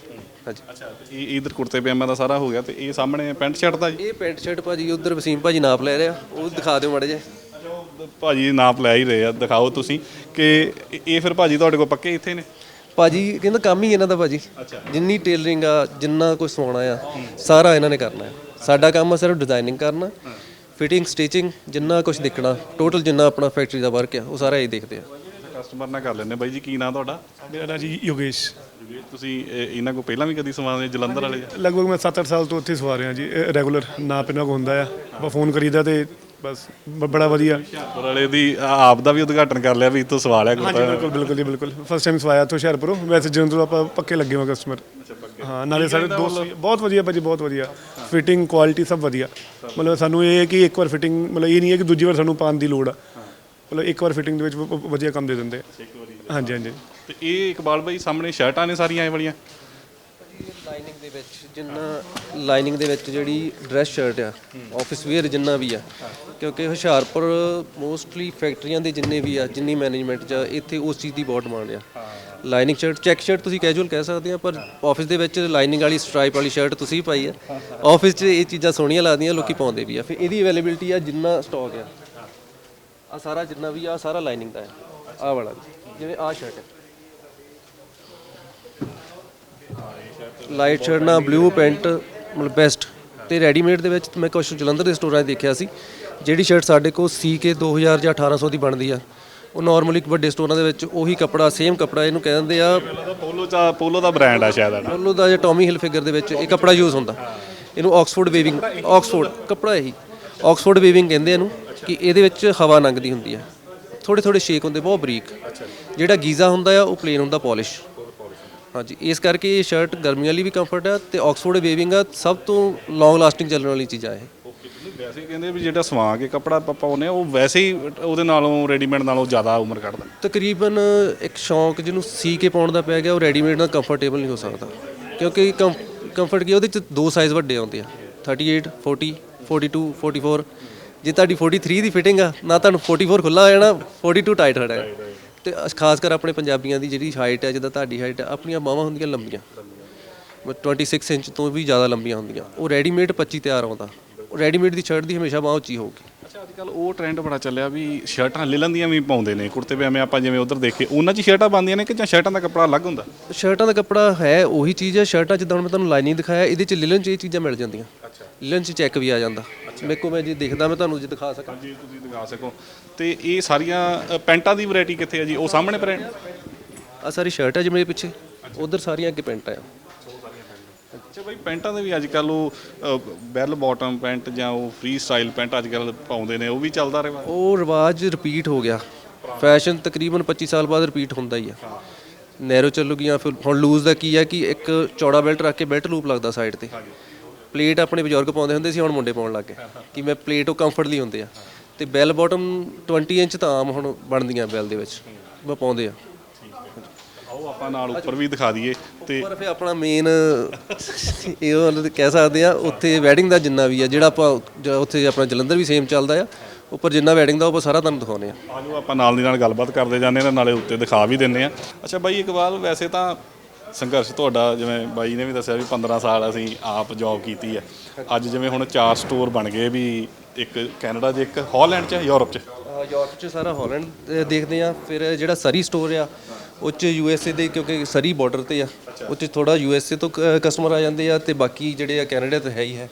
ਹਾਂਜੀ। ਅੱਛਾ ਇਹ ਇਧਰ ਕੁੜਤੇ ਪਜਾਮਾ ਦਾ ਸਾਰਾ ਹੋ ਗਿਆ ਤੇ ਇਹ ਸਾਹਮਣੇ ਪੈਂਟ ਸ਼ਰਟ ਦਾ ਜੀ? ਇਹ ਪੈਂਟ ਸ਼ਰਟ ਭਾਜੀ ਉਧਰ ਵਸੀਮ ਭਾਜੀ ਨਾਪ ਲੈ ਰਿਹਾ ਉਹ ਦਿਖਾ ਦਿਓ ਮਾੜੇ ਜੇ ਭਾਜੀ ਨਾਪ ਲੈ ਹੀ ਰਹੇ ਆ ਦਿਖਾਓ ਤੁਸੀਂ ਕਿ ਇਹ- ਇਹ ਫਿਰ ਭਾਜੀ ਤੁਹਾਡੇ ਕੋਲ ਪੱਕੇ ਇੱਥੇ ਨੇ? ਭਾਜੀ ਕਹਿੰਦਾ ਕੰਮ ਹੀ ਇਹਨਾਂ ਦਾ ਭਾਜੀ। ਜਿੰਨੀ ਟੇਲਰਿੰਗ ਆ ਜਿੰਨਾ ਕੁਝ ਸਵਾਉਣਾ ਆ ਸਾਰਾ ਇਹਨਾਂ ਨੇ ਕਰਨਾ ਹੈ ਸਾਡਾ ਕੰਮ ਆ ਸਿਰਫ ਡਿਜ਼ਾਈਨਿੰਗ ਕਰਨਾ ਫਿਟਿੰਗ ਸਟਿਚਿੰਗ ਜਿੰਨਾ ਕੁਝ ਦੇਖਣਾ ਟੋਟਲ ਜਿੰਨਾ ਆਪਣਾ ਫੈਕਟਰੀ ਦਾ ਵਰਕ ਆ ਉਹ ਸਾਰਾ ਇਹ ਦੇਖਦੇ ਆ। ਕਸਟਮਰ ਨਾਲ ਕਰ ਲੈਂਦੇ ਬਾਈ ਜੀ ਕੀ ਨਾਂ ਤੁਹਾਡਾ? ਮੇਰਾ ਨਾਂ ਜੀ ਯੋਗੇਸ਼। ਤੁਸੀਂ ਇਹ- ਇਹਨਾਂ ਕੋਲ ਪਹਿਲਾਂ ਵੀ ਕਦੀ ਸਮਾਉਂਦੇ ਜਲੰਧਰ ਵਾਲੇ ਲਗਭਗ ਮੈਂ 7-8 ਸਾਲ ਤੋਂ ਉੱਥੇ ਸਵਾ ਰਿਹਾ ਜੀ। ਰੈਗੂਲਰ ਨਾ ਪਿਨਾ ਕੋ ਹੁੰਦਾ ਆ। ਆਪਾਂ ਫੋਨ ਕਰੀਦਾ ਤੇ ਬਸ ਬ- ਬੜਾ ਵਧੀਆ। ਹੁਸ਼ਿਆਰਪੁਰ ਵਾਲੇ ਦੀ ਆਪ ਦਾ ਵੀ ਉਦਘਾਟਨ ਕਰ ਲਿਆ ਵੀ ਇੱਥੋਂ ਸਵਾਲ ਹੈ ਹਾਂਜੀ ਬਿਲਕੁਲ ਬਿਲਕੁਲ ਜੀ ਬਿਲਕੁਲ। ਫਸਟ ਟਾਈਮ ਸਵਾਇਆ ਤੋਂ ਹੁਸ਼ਿਆਰਪੁਰੋਂ। ਵੈਸੇ ਜਦੋਂ ਤੋਂ ਆਪਾਂ ਪੱਕੇ ਲੱਗੇ ਹੋਏ ਕਸਟਮਰ ਹਾਂ ਨਾਲੇ ਸਾਡੇ ਦੋਸਤ ਵੀ- ਬਹੁਤ ਵਧੀਆ ਭਾਜੀ ਬਹੁਤ ਵਧੀਆ। ਫਿਟਿੰਗ ਕੁਆਲਿਟੀ ਸਭ ਵਧੀਆ। ਮਤਲਬ ਸਾਨੂੰ ਇਹ ਹੈ ਕਿ ਇੱਕ ਵਾਰ ਫਿਟਿੰਗ ਮਤਲਬ ਇਹ ਨਹੀਂ ਹੈ ਕਿ ਦੂਜੀ ਵਾਰ ਸਾਨੂੰ ਪਾਉਣ ਦੀ ਲੋੜ ਆ। ਮਤਲਬ ਇੱਕ ਵਾਰ ਫਿਟਿੰਗ ਦੇ ਵਿੱਚ ਵ- ਵ- ਵਧੀਆ ਕੰਮ ਦੇ ਦਿੰਦੇ ਆ। ਹਾਂਜੀ ਹਾਂਜੀ। ਤੇ ਇਹ ਇਕਬਾਲ ਬਾਈ ਸਾਹਮਣੇ ਸ਼ਰਟਾਂ ਨੇ ਸਾਰੀਆਂ ਇਹ ਵਾਲੀਆਂ? ਲਾਈਨਿੰਗ ਦੇ ਵਿੱਚ ਜਿੰਨਾ ਲਾਈਨਿੰਗ ਦੇ ਵਿੱਚ ਜਿਹੜੀ ਡਰੈਸ ਸ਼ਰਟ ਆ ਆਫਿਸ ਵੇਅਰ ਜਿੰਨਾ ਵੀ ਆ ਕਿਉਂਕਿ ਹੁਸ਼ਿਆਰਪੁਰ ਮੋਸਟਲੀ ਫੈਕਟਰੀਆਂ ਦੇ ਜਿੰਨੇ ਵੀ ਆ ਜਿੰਨੀ ਮੈਨੇਜਮੈਂਟ ਚ ਆ, ਇੱਥੇ ਉਸ ਚੀਜ਼ ਦੀ ਬਹੁਤ ਡਿਮਾਂਡ ਆ। ਲਾਈਨਿੰਗ ਸ਼ਰਟ ਚੈੱਕ ਸ਼ਰਟ ਤੁਸੀਂ ਕੈਜੂਅਲ ਕਹਿ ਸਕਦੇ ਆ ਪਰ ਆਫਿਸ ਦੇ ਵਿੱਚ ਲਾਈਨਿੰਗ ਵਾਲੀ ਸਟ੍ਰਾਈਪ ਵਾਲੀ ਸ਼ਰਟ ਤੁਸੀਂ ਪਾਈ ਆ। ਆਫਿਸ 'ਚ ਇਹ ਚੀਜ਼ਾਂ ਸੋਹਣੀਆਂ ਲੱਗਦੀਆਂ ਲੋਕੀ ਪਾਉਂਦੇ ਵੀ ਆ। ਫਿਰ ਇਹਦੀ ਅਵੇਲੇਬਿਲਟੀ ਆ ਜਿੰਨਾ ਸਟਾਕ ਆ। ਆ ਸਾਰਾ ਜਿੰਨਾ ਵੀ ਆ ਸਾਰਾ ਲਾਈਨਿੰਗ ਦਾ ਆ ਆ ਵਾਲਾ ਵੀ। ਜਿਵੇਂ ਆ ਸ਼ਰਟ ਹੈ। ਲਾਈਟ ਸ਼ਰਟ ਨਾਲ ਬਲੂ ਪੈਂਟ ਮਤਲਬ ਬੈਸਟ ਤੇ ਰੈਡੀਮੇਡ ਦੇ ਵਿੱਚ ਮੈਂ ਕੁਛ ਜਲੰਧਰ ਦੇ ਸਟੋਰਾਂ 'ਤੇ ਦੇਖਿਆ ਸੀ। ਜਿਹੜੀ ਸ਼ਰਟ ਸਾਡੇ ਕੋਲ ਸੀ ਕੇ 2000 ਜਾਂ 1800 ਦੀ ਬਣਦੀ ਆ। ਉਹ ਨਾਰਮਲੀ ਵੱਡੇ ਸਟੋਰਾਂ ਦੇ ਵਿੱਚ ਉਹੀ ਕੱਪੜਾ ਸੇਮ ਕੱਪੜਾ ਇਹਨੂੰ ਕਹਿ ਦਿੰਦੇ ਆ। ਪੋਲੋ ਚਾ ਪੋਲੋ ਦਾ ਬ੍ਰਾਂਡ ਆ ਸ਼ਾਇਦ ਇਹਦਾ ਪੋਲੋ ਦਾ ਜਾਂ ਟੌਮੀ ਹਿਲ ਫਿਗਰ ਦੇ ਵਿੱਚ ਇਹ ਕੱਪੜਾ ਯੂਜ਼ ਹੁੰਦਾ। ਇਹਨੂੰ ਆਕਸਫੋਰਡ ਵੇਵਿੰਗ ਆਕਸਫੋਰਡ ਕੱਪੜਾ ਇਹੀ। ਆਕਸਫੋਰਡ ਵੇਵਿੰਗ ਕਹਿੰਦੇ ਇਹਨੂੰ। ਕਿ ਇਹਦੇ ਵਿੱਚ ਹਵਾ ਲੰਘਦੀ ਹੁੰਦੀ ਆ ਥੋੜੇ ਥੋੜੇ ਸ਼ੇਕ ਹੁੰਦੇ ਬਹੁਤ ਬਰੀਕ। ਜਿਹੜਾ ਗੀਜ਼ਾ ਹੁੰਦਾ ਆ ਉਹ ਪਲੇਨ ਹੁੰਦਾ ਪਾਲਿਸ਼ ਹਾਂਜੀ ਇਸ ਕਰਕੇ ਇਹ ਸ਼ਰਟ ਗਰਮੀਆਂ ਲਈ ਵੀ ਕੰਫਰਟ ਆ ਤੇ ਆਕਸਫੋਰਡ ਵੇਵਿੰਗ ਆ ਸਭ ਤੋਂ ਲੌਂਗ ਲਾਸਟਿੰਗ ਚੱਲਣ ਵਾਲੀ ਚੀਜ਼ ਆ ਇਹ ਵੈਸੇ ਕਹਿੰਦੇ ਵੀ ਜਿਹੜਾ ਸਵਾ ਕੇ ਕੱਪੜਾ ਆਪਾਂ ਪਾਉਂਦੇ ਆ ਉਹ ਵੈਸੇ ਹੀ ਉਹਦੇ ਨਾਲੋਂ ਰੈਡੀਮੇਡ ਨਾਲੋਂ ਜ਼ਿਆਦਾ ਉਮਰ ਕੱਢਦਾ। ਤਕਰੀਬਨ ਇੱਕ ਸ਼ੌਂਕ ਜਿਹਨੂੰ ਸੀ ਕੇ ਪਾਉਣ ਦਾ ਪੈ ਗਿਆ ਉਹ ਰੈਡੀਮੇਡ ਨਾਲ ਕੰਫਰਟੇਬਲ ਨਹੀਂ ਹੋ ਸਕਦਾ। ਕਿਉਂਕਿ ਕੰਫਰਟ ਕੀ ਉਹਦੇ ਚ ਦੋ ਸਾਈਜ਼ ਵੱਡੇ ਆਉਂਦੇ ਆ। 38 40 42 44 ਜੇ ਤੁਹਾਡੀ 43 ਦੀ ਫਿਟਿੰਗ ਆ ਨਾ ਤੁਹਾਨੂੰ 44 ਖੁੱਲਾ ਹੋ ਜਾਣਾ 42 ਟਾਈਟ ਹੋਣਾ ਹੈ। ਤੇ ਅਸ- ਖਾਸ ਕਰ ਆਪਣੇ ਪੰਜਾਬੀਆਂ ਦੀ ਜਿਹੜੀ ਹਾਈਟ ਹੈ ਜਿੱਦਾਂ ਤੁਹਾਡੀ ਹਾਈਟ ਆਪਣੀਆਂ ਬਾਹਾਂ ਹੁੰਦੀਆਂ ਲੰਬੀਆਂ। ਮਤਲਬ 26 ਇੰਚ ਤੋਂ ਵੀ ਜ਼ਿਆਦਾ ਲੰਬੀਆਂ ਹੁੰਦੀਆਂ। ਉਹ ਰੈਡੀਮੇਡ 25 ਤਿਆਰ ਆਉਂਦਾ। ਰੈਡੀਮੇਡ ਦੀ ਸ਼ਰਟ ਦੀ ਹਮੇਸ਼ਾ ਬਾਹ ਉੱਚੀ ਹੋਊਗੀ। ਅੱਛਾ ਅੱਜ ਕੱਲ ਉਹ ਟ੍ਰੈਂਡ ਬੜਾ ਚੱਲਿਆ ਵੀ ਸ਼ਰਟਾਂ ਲਿਲਨ ਦੀਆਂ ਵੀ ਪਾਉਂਦੇ ਨੇ ਕੁੜਤੇ ਪਜਾਮੇ ਆਪਾਂ ਜਿਵੇਂ ਉਧਰ ਦੇਖੇ ਉਹਨਾਂ 'ਚ ਸ਼ਰਟਾਂ ਬਣਦੀਆਂ ਨੇ ਕਿ ਜਾਂ ਸ਼ਰਟਾਂ ਦਾ ਕੱਪੜਾ ਅਲੱਗ ਹੁੰਦਾ? ਸ਼ਰਟਾਂ ਦਾ ਕੱਪੜਾ ਹੈ ਉਹੀ ਚੀਜ਼ ਹੈ ਸ਼ਰਟਾਂ ਜਿੱਦਾਂ ਹੁਣ ਮੈਂ ਤੁਹਾਨੂੰ ਲਾਈਨਿੰਗ ਦਿਖਾਇਆ ਇਹਦੇ ਚ ਲਿਲਨ ਚ ਇਹ ਚੀਜ਼ਾਂ ਮਿਲ ਜਾਂਦੀਆਂ। ਲਿਲਨ ਚ ਚੈੱਕ ਵੀ ਆ ਜਾਂਦਾ। ਮੇਰੇ ਕੋਲ ਮੈਂ ਜੇ ਦੇਖਦਾ ਮੈਂ ਤੁਹਾਨੂੰ ਜੇ ਦਿਖਾ ਸਕਾਂ। ਜੀ ਤੁਸੀਂ ਦਿਖਾ ਸਕੋ। ਤੇ ਇਹ ਸਾਰੀਆਂ ਅ, ਪੈਂਟਾਂ ਦੀ ਵੈਰਾਈਟੀ ਕਿੱਥੇ ਹੈ ਜੀ? ਉਹ ਸਾਹਮਣੇ ਪ੍ਰਿੰਟ ਆ ਸਾਰੀ ਸ਼ਰਟ ਹੈ ਜੀ ਮੇਰੇ ਪਿੱਛੇ। ਉਧਰ ਸਾਰੀਆਂ ਅੱਗੇ ਪੈਂਟਾਂ ਆ। ਅੱਛਾ ਬਈ ਪੈਂਟਾਂ ਦੇ ਵੀ ਅੱਜ ਕੱਲ ਉਹ ਬੈਲ ਬਾਟਮ ਪੈਂਟ ਜਾਂ ਉਹ ਫ੍ਰੀ ਸਟਾਈਲ ਪੈਂਟ ਅੱਜ ਕੱਲ ਪਾਉਂਦੇ ਨੇ ਉਹ ਵੀ ਚੱਲਦਾ ਰਿਹਾ? ਉਹ ਰਿਵਾਜ ਰਿਪੀਟ ਹੋ ਗਿਆ। ਫੈਸ਼ਨ ਤਕਰੀਬਨ 25 ਸਾਲ ਬਾਅਦ ਰਿਪੀਟ ਹੁੰਦਾ ਹੀ ਆ। ਨੈਰੋ ਚੱਲੂਗੀ ਜਾਂ ਫਿਰ ਹੁਣ ਲੂਜ਼ ਦਾ ਕੀ ਆ ਕਿ ਇੱਕ ਚੌੜਾ ਬੈਲਟ ਰੱਖ ਕੇ ਬੈਲਟ ਲੂਪ ਲੱਗਦਾ ਸਾਈਡ ਤੇ। ਪਲੇਟ ਆਪਣੇ ਬਜ਼ੁਰਗ ਪਾਉਂਦੇ ਹੁੰਦੇ ਸੀ ਹੁਣ ਮੁੰਡੇ ਪਾਉਣ ਲੱਗ ਗਏ। ਕਿ ਮੈਂ ਪਲੇਟ ਉਹ ਕੰਫਰਟਲੀ ਹੁੰਦੇ ਆ। ਤੇ ਬੈਲ ਬਾਟਮ 20 ਇੰਚ ਤਾਂ ਆਮ ਹੁਣ ਬਣਦੀਆਂ ਬੈਲ ਦੇ ਵਿੱਚ ਉਹ ਪਾਉਂਦੇ ਆ। ਆਓ ਆਪਾਂ ਨਾਲ ਉੱਪਰ ਵੀ ਦਿਖਾ ਦਈਏ ਤੇ ਪਰ ਫਿਰ ਆਪਣਾ ਮੇਨ ਇਹ ਉਹ ਕਹਿ ਸਕਦੇ ਆ ਉੱਥੇ ਵੈਡਿੰਗ ਦਾ ਜਿੰਨਾ ਵੀ ਆ ਜਿਹੜਾ ਆਪਾਂ ਉੱਥੇ ਆਪਣਾ ਜਲੰਧਰ ਵੀ ਸੇਮ ਚੱਲਦਾ ਆ ਉੱਪਰ ਜਿੰਨਾ ਵੈਡਿੰਗ ਦਾ ਉਹ ਸਾਰਾ ਤੁਹਾਨੂੰ ਦਿਖਾਉਂਦੇ ਆ। ਆਜੋ ਆਪਾਂ ਨਾਲ ਦੀ ਨਾਲ ਗੱਲਬਾਤ ਕਰਦੇ ਜਾਂਦੇ ਨੇ ਨਾਲੇ ਉੱਤੇ ਦਿਖਾ ਵੀ ਦਿੰਨੇ ਆ। ਅੱਛਾ ਬਾਈ ਇਕਬਾਲ ਵੈਸੇ ਤਾਂ ਸੰਘਰਸ਼ ਤੁਹਾਡਾ ਜਿਵੇਂ ਬਾਈ ਨੇ ਵੀ ਦੱਸਿਆ ਵੀ 15 ਸਾਲ ਅਸੀਂ ਆਪ ਜੌਬ ਕੀਤੀ ਆ ਅੱਜ ਜਿਵੇਂ ਹੁਣ ਚਾਰ ਸਟੋਰ ਬਣ ਗਏ ਵੀ ਇੱਕ ਕੈਨੇਡਾ 'ਚ ਇੱਕ ਹਾਲੈਂਡ 'ਚ ਯੂਰਪ 'ਚ? ਯੂਰਪ ਚ ਸਾਰਾ ਹਾਲੈਂਡ ਦੇਖਦੇ ਆ ਫਿਰ ਜਿਹੜਾ ਸਰੀ ਸਟੋਰ ਆ ਉਹ ਚ ਯੂ ਐਸ ਏ ਦੇ ਕਿਉਂਕਿ ਸਰੀ ਬਾਰਡਰ ਤੇ ਆ ਉਹ ਚ ਥੋੜਾ ਯੂ ਐਸ ਏ ਤੋਂ ਕਸਟਮਰ ਆ ਜਾਂਦੇ ਆ ਤੇ ਬਾਕੀ ਜਿਹੜੇ ਆ ਕੈਨੇਡਾ ਤੋਂ ਹੈ ਹੀ। ਹੈ।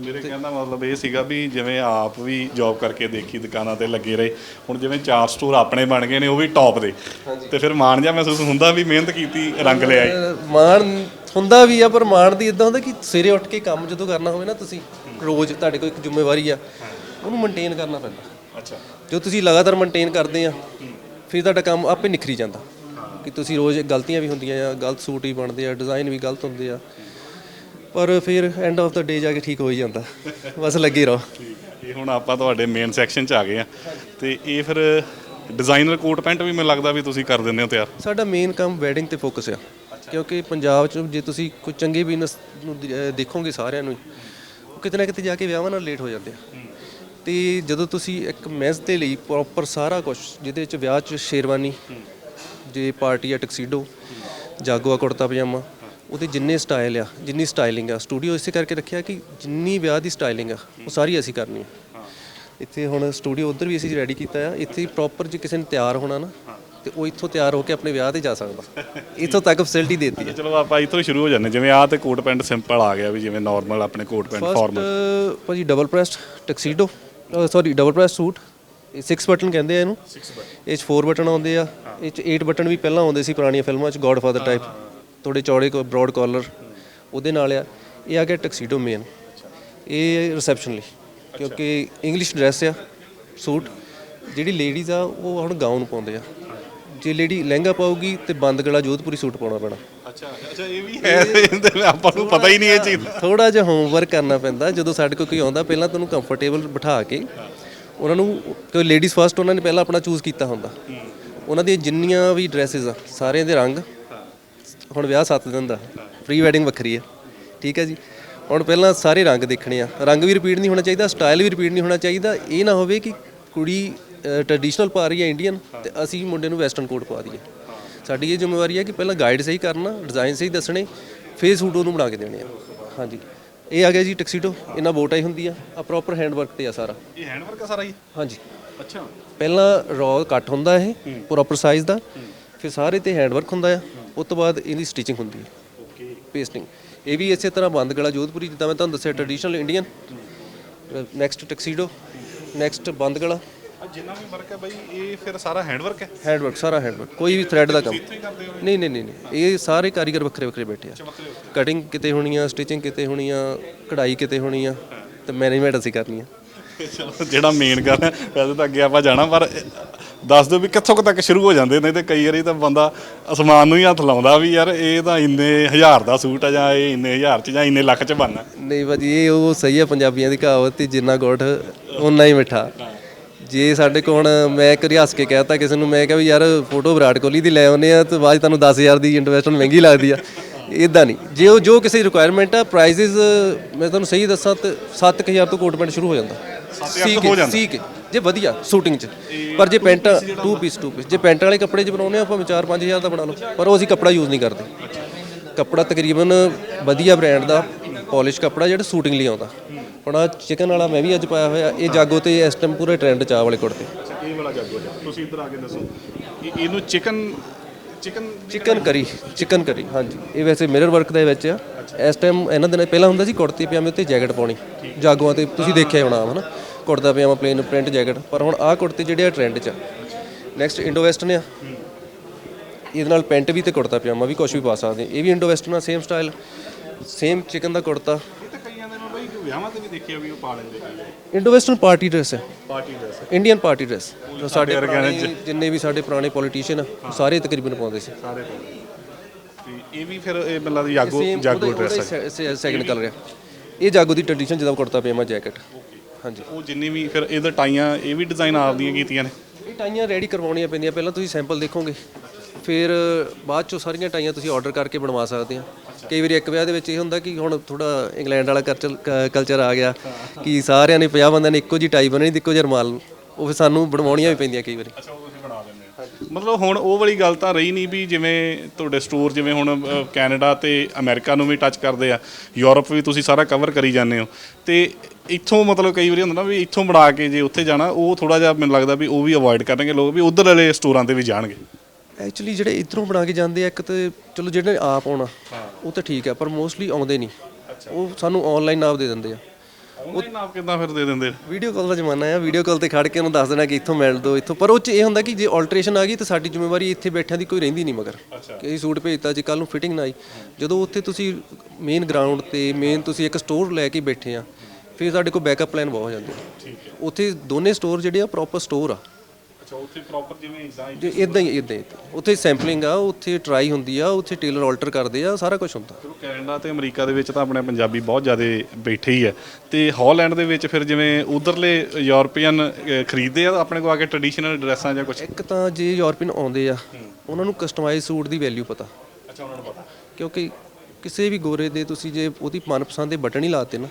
ਮੇਰੇ ਕਹਿਣ ਦਾ ਮਤਲਬ ਇਹ ਸੀਗਾ ਵੀ ਜਿਵੇਂ ਆਪ ਵੀ ਜੌਬ ਕਰਕੇ ਦੇਖੀ ਦੁਕਾਨਾਂ ਤੇ ਲੱਗੇ ਰਹੇ ਹੁਣ ਜਿਵੇਂ ਚਾਰ ਸਟੋਰ ਆਪਣੇ ਬਣ ਗਏ ਨੇ ਉਹ ਵੀ ਟੌਪ ਦੇ। ਤੇ ਫਿਰ ਮਾਣ ਜਿਹਾ ਮਹਿਸੂਸ ਹੁੰਦਾ ਵੀ ਮਿਹਨਤ ਕੀਤੀ ਰੰਗ ਲਿਆਈ ਅ, ਮਾਣ ਹੁੰਦਾ ਵੀ ਆ ਪਰ ਮਾਣ ਦੀ ਇਦਾਂ ਹੁੰਦਾ ਕਿ ਸਵੇਰੇ ਉੱਠ ਕੇ ਕੰਮ ਜਦੋਂ ਕਰਨਾ ਹੋਵੇ ਨਾ ਤੁਸੀਂ ਰੋਜ਼ ਤੁਹਾਡੇ ਕੋਲ ਇੱਕ ਜ਼ਿੰਮੇਵਾਰੀ ਆ ਉਹਨੂੰ ਮੇਨਟੇਨ ਕਰਨਾ ਪੈਂਦਾ। ਅੱਛਾ। ਜੋ ਤੁਸੀਂ ਲਗਾਤਾਰ ਮੇਨਟੇਨ ਕਰਦੇ ਆ ਫਿਰ ਤੁਹਾਡਾ ਕੰਮ ਆਪੇ ਨਿਖਰੀ ਜਾਂਦਾ। ਕਿ ਤੁਸੀਂ ਰੋਜ਼ ਗਲਤੀਆਂ ਵੀ ਹੁੰਦੀਆਂ ਆ ਗਲਤ ਸੂਟ ਹੀ ਬਣਦੇ ਆ ਡਿਜ਼ਾਈਨ ਵੀ ਗਲਤ ਹੁੰਦੇ ਆ। ਪਰ ਫਿਰ ਐਂਡ ਆਫ ਦਾ ਡੇ ਜਾ ਕੇ ਠੀਕ ਹੋ ਹੀ ਜਾਂਦਾ। ਬਸ ਲੱਗੇ ਰਹੋ। ਇਹ ਹੁਣ ਆਪਾਂ ਤੁਹਾਡੇ ਮੇਨ ਸੈਕਸ਼ਨ 'ਚ ਆ ਗਏ ਆ। ਤੇ ਇਹ ਫਿਰ ਡਿਜ਼ਾਈਨਰ ਕੋਟ ਪੈਂਟ ਵੀ ਮੈਨੂੰ ਲੱਗਦਾ ਵੀ ਤੁਸੀਂ ਕਰ ਦਿੰਦੇ ਹੋ ਤਿਆਰ। ਸਾਡਾ ਮੇਨ ਕੰਮ ਵੈਡਿੰਗ ਤੇ ਫੋਕਸ ਆ। ਕਿਉਂਕਿ ਪੰਜਾਬ 'ਚ ਜੇ ਤੁਸੀਂ ਕੋਈ ਚੰਗੇ ਬਿਜ਼ਨਸ ਨੂੰ ਦੇ- ਦੇਖੋਗੇ ਸਾਰਿਆਂ ਨੂੰ ਉਹ ਕਿਤੇ ਨਾ ਕਿਤੇ ਜਾ ਕੇ ਵਿਆਹਾਂ ਨਾਲ ਲੇਟ ਹੋ ਜਾਂਦੇ ਆ। ਤੇ ਜਦੋਂ ਤੁਸੀਂ ਇੱਕ ਮੈਸ ਦੇ ਲਈ ਪ੍ਰੋਪਰ ਸਾਰਾ ਕੁਝ ਜਿਹਦੇ ਵਿੱਚ ਵਿਆਹ 'ਚ ਸ਼ੇਰਵਾਨੀ ਜੇ ਪਾਰਟੀ ਆ ਟਕਸੀਡੋ ਜਾਗੋ ਆ ਕੁੜਤਾ ਪਜਾਮਾ ਉਹਦੇ ਜਿੰਨੇ ਸਟਾਈਲ ਆ ਜਿੰਨੀ ਸਟਾਈਲਿੰਗ ਆ ਸਟੂਡੀਓ ਇਸੇ ਕਰਕੇ ਰੱਖਿਆ ਕਿ ਜਿੰਨੀ ਵਿਆਹ ਦੀ ਸਟਾਈਲਿੰਗ ਆ ਉਹ ਸਾਰੀ ਅਸੀਂ ਕਰਨੀ ਆ। ਇੱਥੇ ਹੁਣ ਸਟੂਡੀਓ ਉਧਰ ਵੀ ਅਸੀਂ ਰੈਡੀ ਕੀਤਾ ਆ ਇੱਥੇ ਪ੍ਰੋਪਰ ਜੇ ਕਿਸੇ ਨੇ ਤਿਆਰ ਹੋਣਾ ਨਾ ਤੇ ਉਹ ਇੱਥੋਂ ਤਿਆਰ ਹੋ ਕੇ ਆਪਣੇ ਵਿਆਹ ਤੇ ਜਾ ਸਕਦਾ। ਇੱਥੋਂ ਤੱਕ ਫੈਸਿਲਿਟੀ ਦੇਤੀ ਹੈ ਚਲੋ ਆਪਾਂ ਇੱਥੋਂ ਸ਼ੁਰੂ ਹੋ ਜਾਂਦੇ ਜਿਵੇਂ ਆਹ ਤੇ ਕੋਟ ਪੈਂਟ ਸਿੰਪਲ ਆ ਗਿਆ ਵੀ ਜਿਵੇਂ ਨਾਰਮਲ ਆਪਣੇ ਕੋਟ ਪੈਂਟ ਫਾਰਮਲ ਫਸਟ ਭਾਜੀ double breasted tuxedo sorry double breast suit 6 button ਕਹਿੰਦੇ ਆ ਇਹਨੂੰ। ਇਹ ਚ 4 ਬਟਨ ਆਉਂਦੇ ਆ ਇਹ ਚ 8 ਬਟਨ ਵੀ ਪਹਿਲਾਂ ਆਉਂਦੇ ਸੀ ਪੁਰਾਣੀਆਂ ਫਿਲਮਾਂ ਚ ਗੋਡਫਾਦਰ ਟਾਈਪ ਥੋੜੇ ਚੌੜੇ ਕੋ ਬ੍ਰੌਡ ਕਾਲਰ ਉਹਦੇ ਨਾਲ ਆ। ਇਹ ਆ ਗਿਆ ਟਕਸੀਡੋ ਮੇਨ ਇਹ ਰਿਸੈਪਸ਼ਨ ਲਈ। ਕਿਉਂਕਿ ਇੰਗਲਿਸ਼ ਡਰੈਸ ਆ ਸੂਟ ਜਿਹੜੀ ਲੇਡੀਜ਼ ਆ ਉਹ ਹੁਣ ਗਾਊਨ ਪਾਉਂਦੇ ਆ। ਜੇ ਲੇਡੀ ਲਹਿੰਗਾ ਪਾਉਗੀ ਤੇ ਬੰਦ ਗਲਾ ਜੋਧਪੁਰੀ ਸੂਟ ਪਾਉਣਾ ਪੈਣਾ। ਅੱਛਾ ਅੱਛਾ ਇਹ ਵੀ ਹੈ ਆਪਾਂ ਨੂੰ ਪਤਾ ਹੀ ਨਹੀਂ ਇਹ ਚੀਜ਼। ਥੋੜਾ ਜਿਹਾ ਹੋਮਵਰਕ ਕਰਨਾ ਪੈਂਦਾ। ਜਦੋਂ ਸਾਡੇ ਕੋਲ ਕੋਈ ਆਉਂਦਾ ਪਹਿਲਾਂ ਤੁਹਾਨੂੰ ਕੰਫਰਟੇਬਲ ਬਿਠਾ ਕੇ ਉਹਨਾਂ ਨੂੰ ਕੋਈ ਲੇਡੀਜ਼ ਫਰਸਟ ਉਹਨਾਂ ਨੇ ਪਹਿਲਾਂ ਆਪਣਾ ਚੂਜ਼ ਕੀਤਾ ਹੁੰਦਾ। ਉਹਨਾਂ ਦੀਆਂ ਜਿੰਨੀਆਂ ਵੀ ਡਰੈਸਸ ਆ ਸਾਰਿਆਂ ਦੇ ਰੰਗ ਹੁਣ ਵਿਆਹ 7 ਦਿਨ ਦਾ ਪ੍ਰੀ ਵੈਡਿੰਗ ਵੱਖਰੀ ਆ ਠੀਕ ਹੈ ਜੀ। ਹੁਣ ਪਹਿਲਾਂ ਸਾਰੇ ਰੰਗ ਦੇਖਣੇ ਆ ਰੰਗ ਵੀ ਰਿਪੀਟ ਨਹੀਂ ਹੋਣਾ ਚਾਹੀਦਾ ਸਟਾਈਲ ਵੀ ਰਿਪੀਟ ਨਹੀਂ ਹੋਣਾ ਚਾਹੀਦਾ। ਇਹ ਨਾ ਹੋਵੇ ਕਿ ਕੁੜੀ ਟ੍ਰੈਡੀਸ਼ਨਲ ਪਾ ਰਹੀ ਹੈ ਇੰਡੀਅਨ ਤੇ ਅਸੀਂ ਮੁੰਡੇ ਨੂੰ ਵੈਸਟਰਨ ਕੋਟ ਪਾ ਦਈਏ। ਸਾਡੀ ਇਹ ਜ਼ਿੰਮੇਵਾਰੀ ਹੈ ਕਿ ਪਹਿਲਾਂ ਗਾਈਡ ਸਹੀ ਕਰਨਾ ਡਿਜ਼ਾਈਨ ਸਹੀ ਦੱਸਣੇ ਫੇਰ ਸੂਟ ਉਹਨੂੰ ਬਣਾ ਕੇ ਦੇਣੇ ਆ। ਹਾਂਜੀ। ਇਹ ਆ ਗਿਆ ਜੀ ਟੈਕਸੀਡੋ ਇਹਨਾਂ ਬੋਟਾਈ ਹੁੰਦੀ ਆ ਆ ਪ੍ਰੋਪਰ ਹੈਂਡ ਵਰਕ ਤੇ ਆ ਸਾਰਾ। ਇਹ ਹੈਂਡ ਵਰਕ ਆ ਸਾਰਾ ਹੀ ਹਾਂਜੀ। ਅੱਛਾ। ਪਹਿਲਾਂ ਰॉ ਕੱਟ ਹੁੰਦਾ ਇਹ ਪ੍ਰੋਪਰ ਸਾਈਜ਼ ਦਾ ਫਿਰ ਸਾਰੇ ਤੇ ਹੈਂਡ ਵਰਕ ਹੁੰਦਾ ਆ। ਉਸ ਤੋਂ ਬਾਅਦ ਇਹਦੀ ਸਟਿਚਿੰਗ ਹੁੰਦੀ ਹੈ। ਓਕੇ ਪੇਸਟਿੰਗ ਇਹ ਵੀ ਇਸੇ ਤਰ੍ਹਾਂ ਬੰਦ ਗਲਾ ਜੋਧਪੁਰੀ ਜਿੱਦਾਂ ਮੈਂ ਤੁਹਾਨੂੰ ਦੱਸਿਆ traditional Indian next tuxedo next bandh gala. ਜਿੰਨਾ ਵੀ ਵਰਕ ਹੈ ਬਾਈ ਇਹ ਫਿਰ ਸਾਰਾ ਹੈਂਡ ਵਰਕ ਹੈ? ਹੈਂਡਵਰਕ ਸਾਰਾ ਹੈਂਡਵਰਕ ਕੋਈ ਵੀ ਥ੍ਰੈਡ ਦਾ ਕੰਮ। ਨਹੀਂ ਨਹੀਂ ਨਹੀਂ ਨਹੀਂ। ਇਹ ਸਾਰੇ ਕਾਰੀਗਰ ਵੱਖਰੇ ਵੱਖਰੇ ਬੈਠੇ ਆ। ਕਟਿੰਗ ਕਿਤੇ ਹੋਣੀ ਆ ਸਟਿਚਿੰਗ ਕਿਤੇ ਹੋਣੀ ਆ ਕਢਾਈ ਕਿਤੇ ਹੋਣੀ ਆ ਤੇ ਮੈਨੇਜਮੈਂਟ ਅਸੀਂ ਕਰਨੀ ਆ। ਚਲੋ ਜਿਹੜਾ ਮੇਨ ਗੱਲ ਹੈ, ਵੈਸੇ ਤਾਂ ਅੱਗੇ ਆਪਾਂ ਜਾਣਾ, ਪਰ ਦੱਸ ਦਿਓ ਵੀ ਕਿੱਥੋਂ ਕੁ ਤੱਕ ਸ਼ੁਰੂ ਹੋ ਜਾਂਦੇ ਨੇ, ਤੇ ਕਈ ਵਾਰੀ ਤਾਂ ਬੰਦਾ ਅਸਮਾਨ ਨੂੰ ਹੀ ਹੱਥ ਲਾਉਂਦਾ ਵੀ ਯਾਰ, ਇਹ ਤਾਂ ਇੰਨੇ ਹਜ਼ਾਰ ਦਾ ਸੂਟ ਆ ਜਾਂ ਇਹ ਇੰਨੇ ਹਜ਼ਾਰ ਚ ਜਾਂ ਇੰਨੇ ਲੱਖ ਚ ਬਣਨਾ। ਨਹੀਂ ਭਾਜੀ, ਇਹ ਉਹ ਸਹੀ ਆ ਪੰਜਾਬੀਆਂ ਦੀ ਕਹਾਵਤ ਤੇ ਜਿੰਨਾ ਗੁੜ ਉਨਾ ਹੀ ਮਿੱਠਾ। ਜੇ ਸਾਡੇ ਕੋਲ ਮੈਂ ਇੱਕ ਰਿਆਸ ਹੱਸ ਕੇ ਕਹਿਤਾ ਕਿਸੇ ਨੂੰ, ਮੈਂ ਕਿਹਾ ਵੀ ਯਾਰ ਫੋਟੋ ਵਿਰਾਟ ਕੋਹਲੀ ਦੀ ਲੈ ਆਉਨੇ ਆ, ਤੇ ਬਾਅਦ 'ਚ ਤੁਹਾਨੂੰ 10000 ਦੀ ਇਨਵੈਸਟਮੈਂਟ ਮਹਿੰਗੀ ਲੱਗਦੀ ਆ। ਇਦਾਂ ਨਹੀਂ। ਜੇ ਉਹ, ਜੋ ਕਿਸੇ ਰਿਕੁਆਇਰਮੈਂਟ ਆ ਪ੍ਰਾਈਸਿਸ ਮੈਂ ਤੁਹਾਨੂੰ ਸਹੀ ਦੱਸਾਂ ਤੇ 7000 ਤੋਂ ਕੋਟ ਪੈਂਟ ਸ਼ੁਰੂ ਹੋ ਜਾਂਦਾ। ਤੋਂ ਹੋ ਜਾਂਦਾ? ਜੇ ਵਧੀਆ ਸ਼ੂਟਿੰਗ 'ਚ। ਪਰ ਜੇ pant two piece two piece ਜੇ ਪੈਂਟ ਵਾਲੇ ਕੱਪੜੇ 'ਚ ਬਣਾਉਨੇ ਆ ਭਾਵੇਂ 4-5000 ਦਾ ਬਣਾ ਲਓ। ਪਰ ਉਹ ਅਸੀਂ ਕੱਪੜਾ ਯੂਜ਼ ਨਹੀਂ ਕਰਦੇ। ਕੱਪੜਾ ਤਕਰੀਬਨ ਵਧੀਆ ਬ੍ਰਾਂਡ ਦਾ ਪਾਲਿਸ਼ ਕੱਪੜਾ ਜਿਹੜਾ ਸ਼ੂਟਿੰਗ ਲਈ ਆਉਂਦਾ। ਹੁਣ ਆਹ ਚਿਕਨ ਵਾਲਾ ਮੈਂ ਵੀ ਅੱਜ ਪਾਇਆ ਹੋਇਆ ਇਹ ਜਾਗੋ ਤੇ ਇਸ ਟਾਈਮ ਪੂਰੇ ਟ੍ਰੈਂਡ ਚਾਹ ਵਾਲੇ ਕੁੜਤੇ। ਇਹ ਵਾਲਾ ਜਾਗੋ ਤੁਸੀਂ ਇੱਧਰ ਆ ਕੇ ਦੱਸੋ। ਇਹ- ਇਹਨੂੰ ਚਿਕਨ ਚਿਕਨ ਚਿਕਨ ਕਰੀ ਚਿਕਨ ਕਰੀ ਹਾਂਜੀ। ਇਹ ਵੈਸੇ ਮਿਰਰ ਵਰਕ ਦੇ ਵਿੱਚ ਆ। ਇਸ ਟਾਈਮ ਇਹਨਾਂ ਦਿਨਾਂ ਪਹਿਲਾਂ ਹੁੰਦਾ ਸੀ ਕੁੜਤੇ ਪਜਾਮੇ ਉੱਤੇ ਜੈਕਟ ਪਾਉਣੀ। ਜਾਗੋਆਂ ਤੇ ਤੁਸੀਂ ਦੇਖਿਆ ਹੋਣਾ ਹਨਾ? Kurta pajama plain print jacket ਪਰ ਹੁਣ ਆਹ ਕੁੜਤੇ ਜਿਹੜੇ ਆ ਟ੍ਰੈਂਡ 'ਚ ਆ। ਨੈਕਸਟ ਇੰਡੋ ਵੈਸਟਰਨ ਆ। ਇਹਦੇ ਨਾਲ ਪੈਂਟ ਵੀ ਤੇ ਕੁੜਤਾ ਪਜਾਮਾ ਵੀ ਕੁਝ ਵੀ ਪਾ ਸਕਦੇ ਇਹ ਵੀ ਇੰਡੋ ਵੈਸਟਰਨ ਆ ਸੇਮ ਸਟਾਈਲ ਸੇਮ ਚਿਕਨ ਦਾ ਕੁੜਤਾ ਇਹ ਤਾਂ ਕਈਆਂ ਦੇ ਮੈਂ ਬਾਈ ਵਿਆਹਾਂ ਤੇ ਵੀ ਦੇਖਿਆ ਵੀ ਉਹ ਪਾ ਲੈਂਦੇ ਨੇ ਇੰਡੋ ਵੈਸਟਰਨ ਪਾਰਟੀ ਡਰੈਸ ਹੈ। Party dress Indian party dress ਜੋ ਸਾਡੇ ਪੁਰਾਣੇ ਜਿੰਨੇ ਵੀ ਸਾਡੇ ਪੁਰਾਣੇ ਪੋਲੀਟੀਸ਼ੀਅਨ ਸਾਰੇ ਤਕਰੀਬਨ ਪਾਉਂਦੇ ਸੀ। ਸਾਰੇ ਤੇ ਇਹ ਵੀ ਫਿਰ ਇਹ ਮਤਲਬ ਜਾਗੋ ਜਾਗੋ ਡਰੈਸ ਹੈ ਸੈਕਿੰਡ ਕਲਰ ਹੈ। ਇਹ ਜਾਗੋ ਦੀ ਟ੍ਰੈਡੀਸ਼ਨ ਜਿਹਦਾ ਕੁੜਤਾ ਪਜਾਮਾ ਜੈਕਟ ਹਾਂਜੀ। ਉਹ ਜਿੰਨੀ ਵੀ ਫਿਰ ਇਹਦੇ ਟਾਈਆਂ ਇਹ ਵੀ ਡਿਜ਼ਾਈਨ ਆਪਦੀਆਂ ਕੀਤੀਆਂ ਨੇ? ਇਹ ਟਾਈਆਂ ਰੈਡੀ ਕਰਵਾਉਣੀਆਂ ਪੈਂਦੀਆਂ। ਪਹਿਲਾਂ ਤੁਸੀਂ ਸੈਂਪਲ ਦੇਖੋਗੇ। ਫਿਰ ਬਾਅਦ ਚੋਂ ਸਾਰੀਆਂ ਟਾਈਆਂ ਤੁਸੀਂ ਆਰਡਰ ਕਰਕੇ ਬਣਵਾ ਸਕਦੇ ਆ। ਕਈ ਵਾਰੀ ਇੱਕ ਵਿਆਹ ਦੇ ਵਿੱਚ ਇਹ ਹੁੰਦਾ ਕਿ ਹੁਣ ਥੋੜਾ ਇੰਗਲੈਂਡ ਵਾਲਾ ਕਲਚਰ ਆ ਗਿਆ ਕਿ ਸਾਰਿਆਂ ਨੇ 50 ਬੰਦਿਆਂ ਨੇ ਇੱਕੋ ਜੀ ਟਾਈ ਬਣਨੀ ਇੱਕੋ ਜਿਹਾ ਰੁਮਾਲ, ਉਹ ਫਿਰ ਸਾਨੂੰ ਬਣਵਾਉਣੀਆਂ ਵੀ ਪੈਂਦੀਆਂ ਕਈ ਵਾਰੀ। ਅੱਛਾ, ਉਹ ਤੁਸੀਂ ਬਣਾ ਦਿੰਦੇ ਮਤਲਬ ਹੁਣ ਉਹ ਵਾਲੀ ਗੱਲ ਤਾਂ ਰਹੀ ਨਹੀਂ ਵੀ ਜਿਵੇਂ ਤੁਹਾਡੇ ਸਟੋਰ ਜਿਵੇਂ ਹੁਣ ਕੈਨੇਡਾ ਤੇ ਅਮਰੀਕਾ ਨੂੰ ਵੀ ਟੱਚ ਕਰਦੇ ਆ, ਯੂਰਪ ਵੀ ਤੁਸੀਂ ਸਾਰਾ ਕਵਰ ਕਰੀ ਜਾਂਦੇ ਹੋ। ਤੇ ਇੱਥੋਂ ਮਤਲਬ ਕਈ ਵਾਰੀ ਹੁੰਦਾ ਨਾ ਵੀ ਇੱਥੋਂ ਬਣਾ ਕੇ ਜੇ ਉੱਥੇ ਜਾਣਾ, ਉਹ ਥੋੜਾ ਜਿਹਾ ਮੈਨੂੰ ਲੱਗਦਾ ਵੀ ਉਹ ਵੀ ਅਵੋਇਡ ਕਰਨਗੇ ਲੋਕ, ਵੀ ਉਧਰ ਵਾਲੇ ਸਟੋਰਾਂ ਤੇ ਵੀ ਜਾਣਗੇ। ਐਕਚੁਅਲੀ ਜਿਹੜੇ ਇਧਰੋਂ ਬਣਾ ਕੇ ਜਾਂਦੇ ਆ ਇੱਕ ਤੇ ਚਲੋ ਜਿਹੜੇ ਆਪ ਆਉਣਾ ਉਹ ਤਾਂ ਠੀਕ ਆ ਪਰ ਮੋਸਟਲੀ ਆਉਂਦੇ ਨਹੀਂ। ਉਹ ਸਾਨੂੰ ਆਨਲਾਈਨ ਨਾਪ ਦੇ ਦਿੰਦੇ ਆ। ਆਨਲਾਈਨ ਆਪ ਕਿਦਾਂ ਫਿਰ ਦੇ ਦਿੰਦੇ? ਵੀਡੀਓ ਕਾਲ ਦਾ ਜ਼ਮਾਨਾ ਆ ਵੀਡੀਓ ਕਾਲ ਤੇ ਖੜ ਕੇ ਉਹਨੂੰ ਦੱਸ ਦੇਣਾ ਕਿ ਇੱਥੋਂ ਮਿਲ ਦੋ ਇੱਥੋਂ। ਪਰ ਉਹ ਚ ਇਹ ਹੁੰਦਾ ਕਿ ਜੇ ਆਲਟਰੇਸ਼ਨ ਆ ਗਈ ਤਾਂ ਸਾਡੀ ਜ਼ਿੰਮੇਵਾਰੀ ਇੱਥੇ ਬੈਠਿਆਂ ਦੀ ਕੋਈ ਰਹਿੰਦੀ ਨਹੀਂ ਮਗਰ। ਕਿ ਅਸੀਂ ਸੂਟ ਭੇਜਤਾ ਜੇ ਕੱਲ ਨੂੰ ਫਿਟਿੰਗ ਨਾ ਆਈ। ਜਦੋਂ ਉੱਥੇ ਤੁਸੀਂ ਮੇਨ ਗਰਾਊਂਡ ਤੇ ਮੇਨ ਤੁਸੀਂ ਇੱਕ ਸਟੋਰ ਲੈ ਕੇ ਬੈਠੇ ਆ ਫਿਰ ਸਾਡੇ ਕੋਲ ਬੈਕਅਪ ਪਲਾਨ ਬਹੁਤ ਹੋ ਜਾਂਦੇ ਉੱਥੇ ਦੋਨੇ ਸਟੋਰ ਜਿਹੜੇ ਆ ਪ੍ਰੋਪਰ ਸਟੋਰ ਆ। ਅੱਛਾ ਉੱਥੇ ਪ੍ਰੋਪਰ ਜਿਵੇਂ ਇਦਾਂ ਜੇ ਇਦਾਂ ਹੀ ਇਦਾਂ ਹੀ ਉੱਥੇ ਸੈਂਪਲਿੰਗ ਆ ਉੱਥੇ ਟਰਾਈ ਹੁੰਦੀ ਆ ਉੱਥੇ ਟੇਲਰ ਆਲਟਰ ਕਰਦੇ ਆ ਸਾਰਾ ਕੁਝ ਹੁੰਦਾ। ਚਲੋ ਕੈਨੇਡਾ ਤੇ ਅਮਰੀਕਾ ਦੇ ਵਿੱਚ ਤਾਂ ਆਪਣੇ ਪੰਜਾਬੀ ਬਹੁਤ ਜ਼ਿਆਦਾ ਬੈਠੇ ਹੀ ਆ। ਤੇ ਹਾਲੈਂਡ ਦੇ ਵਿੱਚ ਫਿਰ ਜਿਵੇਂ ਉਧਰਲੇ ਯੂਰਪੀਅਨ ਖਰੀਦਦੇ ਆ ਆਪਣੇ ਕੋਲ ਆ ਕੇ ਟ੍ਰੈਡੀਸ਼ਨਲ ਡਰੈਸਾਂ ਜਾਂ ਕੁਝ ਇੱਕ ਤਾਂ ਜੇ ਯੂਰਪੀਅਨ ਆਉਂਦੇ ਆ ਉਹਨਾਂ ਨੂੰ ਕਸਟਮਾਈਜ਼ ਸੂਟ ਦੀ ਵੈਲਿਊ ਪਤਾ। ਅੱਛਾ ਉਹਨਾਂ ਨੂੰ ਪਤਾ। ਕਿਉਂਕਿ ਕਿਸੇ ਵੀ ਗੋਰੇ ਦੇ ਤੁਸੀਂ ਜੇ ਉਹਦੀ ਮਨਪਸੰਦ ਦੇ ਬਟਨ ਹੀ ਲਾਤੇ ਨਾ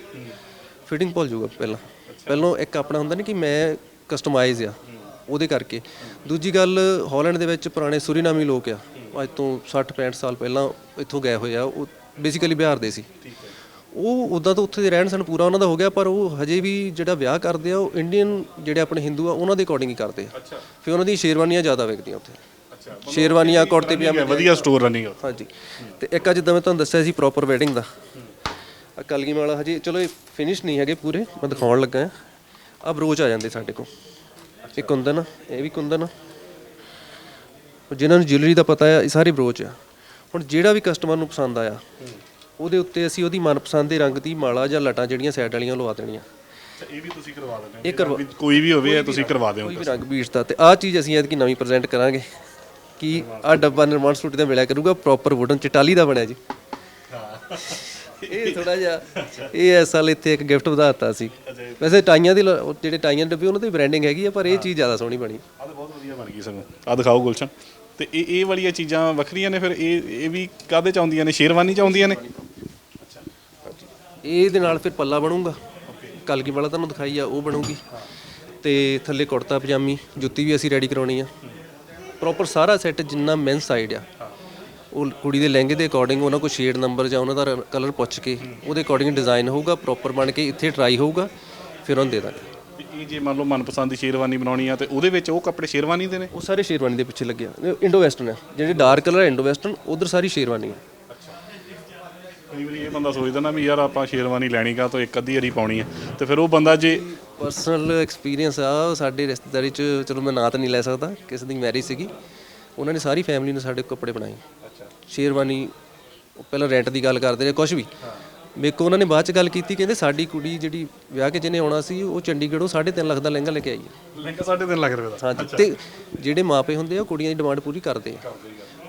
ਫਿਟਿੰਗ ਭੁੱਲ ਜਾਊਗਾ ਪਹਿਲਾਂ। ਪਹਿਲਾਂ ਇੱਕ ਆਪਣਾ ਹੁੰਦਾ ਨਾ ਕਿ ਮੈਂ ਕਸਟਮਾਈਜ਼ ਆ। ਉਹਦੇ ਕਰਕੇ। ਦੂਜੀ ਗੱਲ ਹਾਲੈਂਡ ਦੇ ਵਿੱਚ ਪੁਰਾਣੇ ਸੁਰੀਨਾਮੀ ਲੋਕ ਆ। ਅੱਜ ਤੋਂ 60 65 ਸਾਲ ਪਹਿਲਾਂ ਇੱਥੋਂ ਗਏ ਹੋਏ ਆ। ਉਹ ਬੇਸਿਕਲੀ ਬਿਹਾਰ ਦੇ ਸੀ। ਉਹ ਉਦਾਂ ਤਾਂ ਉੱਥੇ ਦੇ ਰਹਿਣ ਸਹਿਣ ਪੂਰਾ ਉਹਨਾਂ ਦਾ ਹੋ ਗਿਆ ਪਰ ਉਹ ਹਜੇ ਵੀ ਜਿਹੜਾ ਵਿਆਹ ਕਰਦੇ ਆ ਉਹ ਇੰਡੀਅਨ ਜਿਹੜੇ ਆਪਣੇ ਹਿੰਦੂ ਆ ਉਹਨਾਂ ਦੇ ਅਕੋਰਡਿੰਗ ਹੀ ਕਰਦੇ ਆ। ਫਿਰ ਉਹਨਾਂ ਦੀ ਸ਼ੇਰਵਾਨੀਆਂ ਜ਼ਿਆਦਾ ਵਿਕਦੀਆਂ ਉੱਥੇ। ਸ਼ੇਰਵਾਨੀਆਂ ਕੁੜਤੇ ਪਜਾਮੇ ਵਧੀਆ ਸਟੋਰ ਰਨਿੰਗ ਹਾਂਜੀ। ਤੇ ਇੱਕ ਆ ਜਿੱਦਾਂ ਮੈਂ ਤੁਹਾਨੂੰ ਦੱਸਿਆ ਸੀ ਪ੍ਰੋਪਰ ਵੈਡਿੰਗ ਦਾ। ਆ ਕਲਗੀ ਵਾਲਾ ਹਜੇ ਚਲੋ ਇਹ ਫਿਨਿਸ਼ ਨਹੀਂ ਹੈਗੇ ਪੂਰੇ ਮੈਂ ਦਿਖਾਉਣ ਲੱਗਾ ਆ। ਬਰੋਚ ਆ ਜਾਂਦੇ ਸਾਡੇ ਕੋਲ। ਇਹ ਕੁੰਦਨ ਆ, ਇਹ ਵੀ ਕੁੰਦਨ ਆ। ਜਿਨ੍ਹਾਂ ਨੂੰ ਜਿਊਲਰੀ ਦਾ ਪਤਾ ਆ ਇਹ ਸਾਰੇ ਬਰੋਚ ਆ। ਹੁਣ ਜਿਹੜਾ ਵੀ ਕਸਟਮਰ ਨੂੰ ਪਸੰਦ ਆਇਆ ਉਹਦੇ ਉੱਤੇ ਅਸੀਂ ਉਹਦੀ ਮਨਪਸੰਦ ਦੇ ਰੰਗ ਦੀ ਮਾਲਾ ਜਾਂ ਲਟਾਂ ਜਿਹੜੀਆਂ ਸਾਈਡ ਵਾਲੀਆਂ ਲਵਾ ਦੇਣੀਆਂ। ਇਹ ਵੀ ਤੁਸੀਂ ਕਰਵਾ ਦਿੰਦੇ ਇਹ ਕਰਵਾ ਕੋਈ ਵੀ ਹੋਵੇ ਤੁਸੀਂ ਕਰਵਾ ਦਿਓ ਕੋਈ ਵੀ ਰੰਗ ਦਾ। ਤੇ ਆਹ ਚੀਜ਼ ਅਸੀਂ ਐਤਕੀ ਨਵੀਂ ਪ੍ਰੈਜ਼ੈਂਟ ਕਰਾਂਗੇ ਕਿ ਆਹ ਡੱਬਾ ਨਿਰਮਾਣ ਸੂਟ ਦਾ ਮਿਲਿਆ ਕਰੂਗਾ ਪ੍ਰੋਪਰ ਵੁਡਨ ਚਟਾਲੀ ਦਾ ਬਣਿਆ ਜੀ। ਇਹ ਥੋੜਾ ਜਿਹਾ ਇਹ ਇਸ ਸਾਲ ਇੱਥੇ ਇੱਕ ਗਿਫਟ ਵਧਾਤਾ ਸੀ। ਵੈਸੇ ਟਾਈਆਂ ਦੀ ਲ- ਉਹ ਜਿਹੜੇ ਟਾਈਆਂ ਦੇ ਡੱਬੇ ਉਹਨਾਂ ਦੀ ਬ੍ਰਾਂਡਿੰਗ ਹੈਗੀ ਆ ਪਰ ਇਹ ਚੀਜ਼ ਜ਼ਿਆਦਾ ਸੋਹਣੀ ਬਣੀ। ਆ ਤਾਂ ਬਹੁਤ ਵਧੀਆ ਬਣ ਗਈ ਸਗੋਂ। ਆ ਦਿਖਾਓ ਗੁਲਸ਼ਨ। ਤੇ ਇਹ ਇਹ ਵਾਲੀਆਂ ਚੀਜ਼ਾਂ ਵੱਖਰੀਆਂ ਨੇ ਫਿਰ? ਇਹ ਇਹ ਵੀ ਕਾਦੇ ਚ ਆਉਂਦੀਆਂ ਨੇ? ਸ਼ੇਰਵਾਨੀ ਚ ਆਉਂਦੀਆਂ ਨੇ? ਇਹਦੇ ਨਾਲ ਫਿਰ ਪੱਲਾ ਬਣੂਗਾ। ਕਲਗੀ ਵਾਲਾ ਤੁਹਾਨੂੰ ਦਿਖਾਈ ਆ ਉਹ ਬਣੂਗੀ। ਤੇ ਥੱਲੇ ਕੁੜਤਾ ਪਜਾਮੀ ਜੁੱਤੀ ਵੀ ਅਸੀਂ ਰੈਡੀ ਕਰਾਉਣੀ ਆ। ਪ੍ਰੋਪਰ ਸਾਰਾ ਸੈੱਟ ਜਿੰਨਾ ਮੈਨ ਸਾਈਡ ਆ। ਉਹ ਕੁੜੀ ਦੇ ਲਹਿੰਗੇ ਦੇ ਅਕੋਰਡਿੰਗ ਉਹਨਾਂ ਕੋਲ ਸ਼ੇਡ ਨੰਬਰ ਜਾਂ ਉਹਨਾਂ ਦਾ ਕਲਰ ਪੁੱਛ ਕੇ ਉਹਦੇ ਅਕੋਰਡਿੰਗ ਡਿਜ਼ਾਈਨ ਹੋਊਗਾ ਪ੍ਰੋਪਰ ਬਣ ਕੇ ਇੱਥੇ ਟਰਾਈ ਹੋਊਗਾ ਫਿਰ ਉਹਨੂੰ ਦੇ ਦਾਂਗੇ। ਇਹ ਜੇ ਮੰਨ ਲਓ ਮਨਪਸੰਦ ਦੀ ਸ਼ੇਰਵਾਨੀ ਬਣਾਉਣੀ ਆ ਤੇ ਉਹਦੇ ਵਿੱਚ ਉਹ ਕੱਪੜੇ ਸ਼ੇਰਵਾਨੀ ਦੇ ਨੇ? ਉਹ ਸਾਰੇ ਸ਼ੇਰਵਾਨੀ ਦੇ ਪਿੱਛੇ ਲੱਗਿਆ ਇੰਡੋ ਵੈਸਟਰਨ ਹੈ ਜਿਹੜੇ ਡਾਰਕ ਕਲਰ ਇੰਡੋ ਵੈਸਟਰਨ ਉਧਰ ਸਾਰੀ ਸ਼ੇਰਵਾਨੀ ਹੈ ਕਈ ਵਾਰੀ ਇਹ ਬੰਦਾ ਸੋਚਦਾ ਨਾ ਵੀ ਯਾਰ ਆਪਾਂ ਸ਼ੇਰਵਾਨੀ ਲੈਣੀ ਕਾ ਤੋਂ ਇੱਕ ਅੱਧੀ ਵਾਰੀ ਪਾਉਣੀ ਹੈ ਤੇ ਫਿਰ ਉਹ ਬੰਦਾ ਜੇ ਪਰਸਨਲ ਐਕਸਪੀਰੀਅੰਸ ਆ ਸਾਡੇ ਰਿਸ਼ਤੇਦਾਰੀ ਚ ਚਲੋ ਮੈਂ ਨਾਂ ਤਾਂ ਨਹੀਂ ਲੈ ਸਕਦਾ ਕਿਸੇ ਦੀ ਮੈਰਿਜ ਸੀਗੀ ਉਹਨਾਂ ਨੇ ਸਾਰੀ ਫੈਮਿਲੀ ਨੇ ਸਾਡੇ ਕੱਪੜੇ ਬਣਾਏ। ਸ਼ੇਰਵਾਨੀ ਪਹਿਲਾਂ ਰੈਂਟ ਦੀ ਗੱਲ ਕਰਦੇ ਨੇ ਕੁਝ ਵੀ। ਮੇਰੇ ਕੋਲ ਉਹਨਾਂ ਨੇ ਬਾਅਦ ਚ ਗੱਲ ਕੀਤੀ ਕਹਿੰਦੇ ਸਾਡੀ ਕੁੜੀ ਜਿਹੜੀ ਵਿਆਹ ਕੇ ਜਿਹਨੇ ਆਉਣਾ ਸੀ ਉਹ ਚੰਡੀਗੜ੍ਹੋਂ 3.5 ਲੱਖ ਦਾ ਲਹਿੰਗਾ ਲੈ ਕੇ ਆਈ ਹੈ। ਲਹਿੰਗਾ 3.5 ਲੱਖ ਰੁਪਏ ਦਾ? ਹਾਂਜੀ ਤੇ ਜਿਹੜੇ ਮਾਪੇ ਹੁੰਦੇ ਆ ਉਹ ਕੁੜੀਆਂ ਦੀ ਡਿਮਾਂਡ ਪੂਰੀ ਕਰਦੇ ਆ।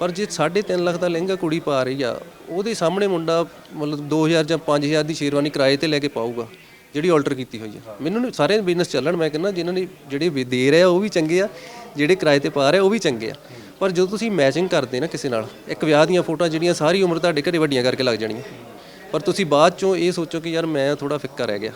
ਪਰ ਜੇ 3.5 ਲੱਖ ਦਾ ਲਹਿੰਗਾ ਕੁੜੀ ਪਾ ਰਹੀ ਆ ਉਹਦੇ ਸਾਹਮਣੇ ਮੁੰਡਾ ਮਤਲਬ 2000 ਜਾਂ 5000 ਦੀ ਸ਼ੇਰਵਾਨੀ ਕਿਰਾਏ ਤੇ ਲੈ ਕੇ ਪਾਊਗਾ ਜਿਹੜੀ ਆਲਟਰ ਕੀਤੀ ਹੋਈ ਆ। ਮੈਨੂੰ ਸਾਰੇ ਬਿਜ਼ਨਸ ਚੱਲਣ ਮੈਂ ਕਹਿੰਦਾ ਜਿਨ੍ਹਾਂ ਨੇ ਜਿਹੜੇ ਦੇ ਰਹੇ ਆ ਉਹ ਵੀ ਚੰਗੇ ਆ ਜਿਹੜੇ ਕਿਰਾਏ ਤੇ ਪਾ ਰਹੇ ਉਹ ਵੀ ਚੰਗੇ ਆ। ਪਰ ਜਦੋਂ ਤੁਸੀਂ ਮੈਚਿੰਗ ਕਰਦੇ ਨਾ ਕਿਸੇ ਨਾਲ ਇੱਕ ਵਿਆਹ ਦੀਆਂ ਫੋਟੋਆਂ ਜਿਹੜੀਆਂ ਸਾਰੀ ਉਮਰ ਤੁਹਾਡੇ ਘਰੇ ਵੱਡੀਆਂ ਕਰਕੇ ਲੱਗ ਜਾਣੀਆਂ। ਪਰ ਤੁਸੀਂ ਬਾਅਦ ਚੋਂ ਇਹ ਸੋਚੋ ਕਿ ਯਾਰ ਮੈਂ ਥੋੜਾ ਫਿੱਕਾ ਰਹਿ ਗਿਆ।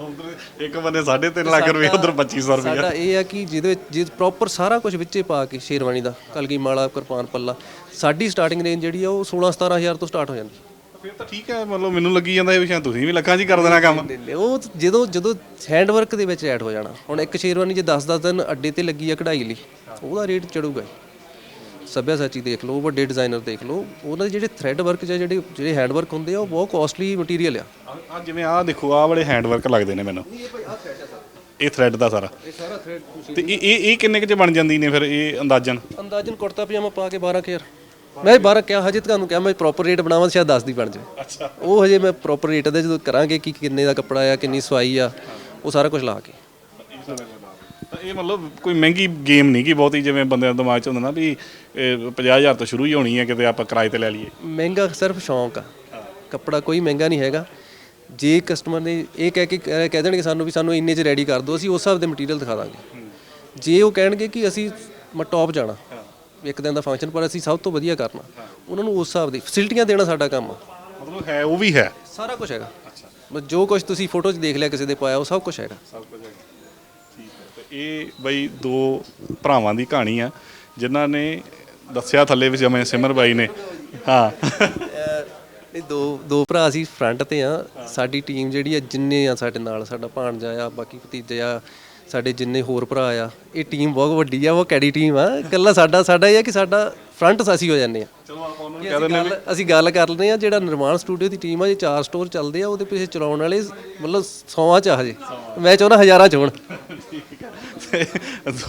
ਉਧਰ ਇੱਕ ਬੰਦੇ 3.5 ਲੱਖ ਰੁਪਏ ਉਧਰ 2500 ਰੁਪਏ ਸਾਡਾ ਇਹ ਆ ਕਿ ਜਿਹਦੇ ਵਿੱਚ ਜੇ ਪ੍ਰੋਪਰ ਸਾਰਾ ਕੁਝ ਵਿੱਚੇ ਪਾ ਕੇ ਸ਼ੇਰਵਾਨੀ ਦਾ ਕਲਗੀ ਮਾਲਾ ਕਿਰਪਾਨ ਪੱਲਾ ਸਾਡੀ ਸਟਾਰਟਿੰਗ ਰੇਂਜ ਜਿਹੜੀ ਆ ਉਹ 16 17000 ਤੋਂ ਸਟਾਰਟ ਹੋ ਜਾਂਦੀ। ਫਿਰ ਤਾਂ ਠੀਕ ਹੈ ਮਤਲਬ ਮੈਨੂੰ ਲੱਗੀ ਜਾਂਦਾ ਇਹ ਵੀ ਸ਼ਾਇਦ ਤੁਸੀਂ ਵੀ ਲੱਖਾਂ 'ਚ ਹੀ ਕਰ ਦੇਣਾ ਕੰਮ। ਉਹ ਜਦੋਂ ਜਦੋਂ ਹੈਂਡ ਵਰਕ ਦੇ ਵਿੱਚ ਐਡ ਹੋ ਜਾਣਾ। ਹੁਣ ਇੱਕ ਸ਼ੇਰਵਾਨੀ ਜੇ 10-10 ਦਿਨ ਅੱਡੇ ਤੇ ਲੱਗੀ ਆ ਕਢਾਈ ਲਈ ਉਹਦਾ ਰੇਟ ਚੜੂਗਾ ਸੱਭਿਆਸਾਚੀ ਦੇਖ ਲਓ ਵੱਡੇ ਡਿਜ਼ਾਈਨਰ ਦੇਖ ਲਓ ਉਹਨਾਂ ਦੇ ਜਿਹੜੇ ਥ੍ਰੈਡ ਵਰਕ ਜਾਂ ਜਿਹੜੇ ਜਿਹੜੇ ਹੈਂਡ ਵਰਕ ਹੁੰਦੇ ਆ ਉਹ ਬਹੁਤ ਕਾਸਟਲੀ ਮਟੀਰੀਅਲ ਆ। ਆ ਜਿਵੇਂ ਆਹ ਦੇਖੋ ਆਹ ਵਾਲੇ ਹੈਂਡ ਵਰਕ ਲੱਗਦੇ ਨੇ ਮੈਨੂੰ। ਇਹ ਥ੍ਰੈਡ ਦਾ ਸਾਰਾ। ਇਹ ਸਾਰਾ ਥ੍ਰੈਡ ਤੇ ਇਹ ਇਹ ਇਹ ਕਿੰਨੇ ਕੁ ਚ ਬਣ ਜਾਂਦੀ ਨੇ ਫਿਰ ਇਹ ਅੰਦਾਜ਼ਨ? ਅੰਦਾਜ਼ਨ ਕੁੜਤਾ ਪਜਾਮਾ ਪਾ ਕੇ 12000 ਮੈਂ 12 ਕਿਹਾ ਹਜੇ ਤੁਹਾਨੂੰ ਕਿਹਾ ਮੈਂ ਪ੍ਰੋਪਰ ਰੇਟ ਬਣਾਵਾਂ ਸ਼ਾਇਦ 10 ਦੀ ਬਣ ਜਾਵੇ। ਅੱਛਾ। ਉਹ ਹਜੇ ਮੈਂ ਪ੍ਰੋਪਰ ਰੇਟ ਦਾ ਜਦੋਂ ਕਰਾਂਗੇ ਕਿ ਕਿੰਨੇ ਦਾ ਕੱਪੜਾ ਆ ਕਿੰਨੀ ਸਵਾਈ ਆ ਉਹ ਸਾਰਾ ਕੁਝ ਲਾ ਕੇ। ਤਾਂ ਇਹ ਮਤਲਬ ਕੋਈ ਮਹਿੰਗੀ ਗੇਮ ਨਹੀਂ ਕਿ ਬਹੁਤੀ ਜਿਵੇਂ ਬੰਦੇ ਦੇ ਦਿਮਾਗ 'ਚ ਹੁੰਦਾ ਨਾ ਵੀ ਇਹ 50000 ਤੋਂ ਸ਼ੁਰੂ ਹੀ ਹੋਣੀ ਹੈ ਕਿਤੇ ਆਪਾਂ ਕਿਰਾਏ ਤੇ ਲੈ ਲਈਏ। ਮਹਿੰਗਾ ਸਿਰਫ ਸ਼ੌਂਕ ਆ। ਕੱਪੜਾ ਕੋਈ ਮਹਿੰਗਾ ਨਹੀਂ ਹੈਗਾ। ਜੇ ਕਸਟਮਰ ਨੇ ਇਹ ਕਹਿ ਕੇ ਕਹਿ ਦੇਣਗੇ ਸਾਨੂੰ ਵੀ ਸਾਨੂੰ ਇੰਨੇ 'ਚ ਰੈਡੀ ਕਰ ਦਿਓ ਅਸੀਂ ਉਸ ਹਿਸਾਬ ਦੇ ਮਟੀਰੀਅਲ ਦਿਖਾ ਦਾਂਗੇ। ਜੇ ਉਹ ਕਹਿਣਗੇ ਕਿ ਅਸੀਂ ਮੈਂ ਟੌਪ ਜਾਣਾ ਇੱਕ ਦਿਨ ਦਾ ਫੰਕਸ਼ਨ ਪਰ ਅਸੀਂ ਸਭ ਤੋਂ ਵਧੀਆ ਕਰਨਾ ਉਹਨਾਂ ਨੂੰ ਉਸ ਹਿਸਾਬ ਦੀ ਫੈਸਿਲਿਟੀਆਂ ਦੇਣਾ ਸਾਡਾ ਕੰਮ ਆ। ਮਤਲਬ ਹੈ ਉਹ ਵੀ ਹੈ। ਸਾਰਾ ਕੁਝ ਹੈਗਾ। ਅੱਛਾ। ਜੋ ਕੁਝ ਤੁਸੀਂ ਫੋਟੋ 'ਚ ਦੇਖ ਲਿਆ ਕਿਸੇ ਦੇ ਪਾਇਆ ਉਹ ਸਭ ਕੁਝ ਹੈਗਾ। ਸਭ ਕੁਝ ਹੈਗਾ। ਇਹ ਬਈ ਦੋ ਭਰਾਵਾਂ ਦੀ ਕਹਾਣੀ ਆ ਜਿਨ੍ਹਾਂ ਨੇ ਦੱਸਿਆ ਥੱਲੇ ਵੀ ਜਿਵੇਂ ਸਿਮਰ ਬਾਈ ਨੇ। ਹਾਂ। ਇਹ ਦੋ ਦੋ ਭਰਾ ਸੀ ਫਰੰਟ ਤੇ ਆ। ਸਾਡੀ ਟੀਮ ਜਿਹੜੀ ਆ ਜਿੰਨੇ ਆ ਸਾਡੇ ਨਾਲ ਸਾਡਾ ਭਾਣਜਾ ਆ ਬਾਕੀ ਭਤੀਜੇ ਆ ਸਾਡੇ ਜਿੰਨੇ ਹੋਰ ਭਰਾ ਆ ਇਹ ਟੀਮ ਬਹੁਤ ਵੱਡੀ ਆ ਉਹ ਕੈਡੀ ਟੀਮ ਆ। ਇਕੱਲਾ ਸਾਡਾ ਸਾਡਾ ਇਹ ਆ ਕਿ ਸਾਡਾ ਫਰੰਟ ਅਸੀਂ ਹੋ ਜਾਂਦੇ ਆ। ਚਲੋ ਆਪਾਂ ਉਹਨਾਂ ਅਸੀਂ ਗੱਲ ਅਸੀਂ ਗੱਲ ਕਰ ਲੈਂਦੇ ਆ ਜਿਹੜਾ ਨਿਰਮਾਣ ਸਟੂਡੀਓ ਦੀ ਟੀਮ ਆ ਜੇ ਚਾਰ ਸਟੋਰ ਚੱਲਦੇ ਆ ਉਹਦੇ ਪਿੱਛੇ ਚਲਾਉਣ ਵਾਲੇ ਮਤਲਬ ਸੌਵਾਂ ਚ ਆ ਹਜੇ। ਮੈਂ ਚਾਹੁੰਦਾ ਹਜ਼ਾਰਾਂ ਚ ਹੋਣ।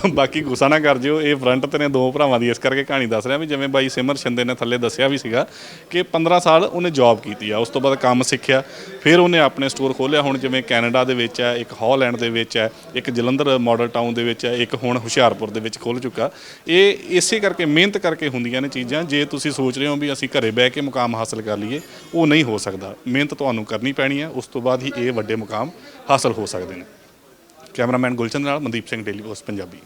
ਬਾਕੀ ਗੁੱਸਾ ਨਾ ਕਰ ਜਿਓ, ਇਹ ਫਰੰਟ ਤੇ ਨੇ ਦੋ ਭਰਾਵਾਂ ਦੀ, ਇਸ ਕਰਕੇ ਕਹਾਣੀ ਦੱਸ ਰਿਹਾ ਵੀ ਜਿਵੇਂ ਬਾਈ ਸਿਮਰ ਸ਼ਿੰਦੇ ਨੇ ਥੱਲੇ ਦੱਸਿਆ ਵੀ ਸੀਗਾ ਕਿ 15 ਸਾਲ ਉਹਨੇ ਜੌਬ ਕੀਤੀ ਆ, ਉਸ ਤੋਂ ਬਾਅਦ ਕੰਮ ਸਿੱਖਿਆ, ਫਿਰ ਉਹਨੇ ਆਪਣੇ ਸਟੋਰ ਖੋਲ੍ਹਿਆ, ਹੁਣ ਜਿਵੇਂ ਕੈਨੇਡਾ ਦੇ ਵਿੱਚ ਹੈ, ਇੱਕ ਹਾਲੈਂਡ ਦੇ ਵਿੱਚ ਹੈ, ਇੱਕ ਜਲੰਧਰ ਮਾਡਲ ਟਾਊਨ ਦੇ ਵਿੱਚ ਹੈ, ਇੱਕ ਹੁਣ ਹੁਸ਼ਿਆਰਪੁਰ ਦੇ ਵਿੱਚ ਖੁੱਲ ਚੁੱਕਾ। ਇਹ ਇਸੇ ਕਰਕੇ ਮਿਹਨਤ ਕਰਕੇ ਹੁੰਦੀਆਂ ਨੇ ਚੀਜ਼ਾਂ, ਜੇ ਤੁਸੀਂ ਸੋਚ ਰਹੇ ਹੋ ਵੀ ਅਸੀਂ ਘਰੇ ਬਹਿ ਕੇ ਮੁਕਾਮ ਹਾਸਲ ਕਰ ਲਈਏ, ਉਹ ਨਹੀਂ ਹੋ ਸਕਦਾ। ਮਿਹਨਤ ਤੁਹਾਨੂੰ ਕਰਨੀ ਪੈਣੀ ਹੈ, ਉਸ ਤੋਂ ਬਾਅਦ ਹੀ ਇਹ ਵੱਡੇ ਮੁਕਾਮ ਹਾਸਲ ਹੋ ਸਕਦੇ ਨੇ। ਕੈਮਰਾਮੈਨ ਗੁਲਚੰਦ ਨਾਲ ਮਨਦੀਪ ਸਿੰਘ ਡੇਲੀ ਪੋਸਟ ਪੰਜਾਬੀ।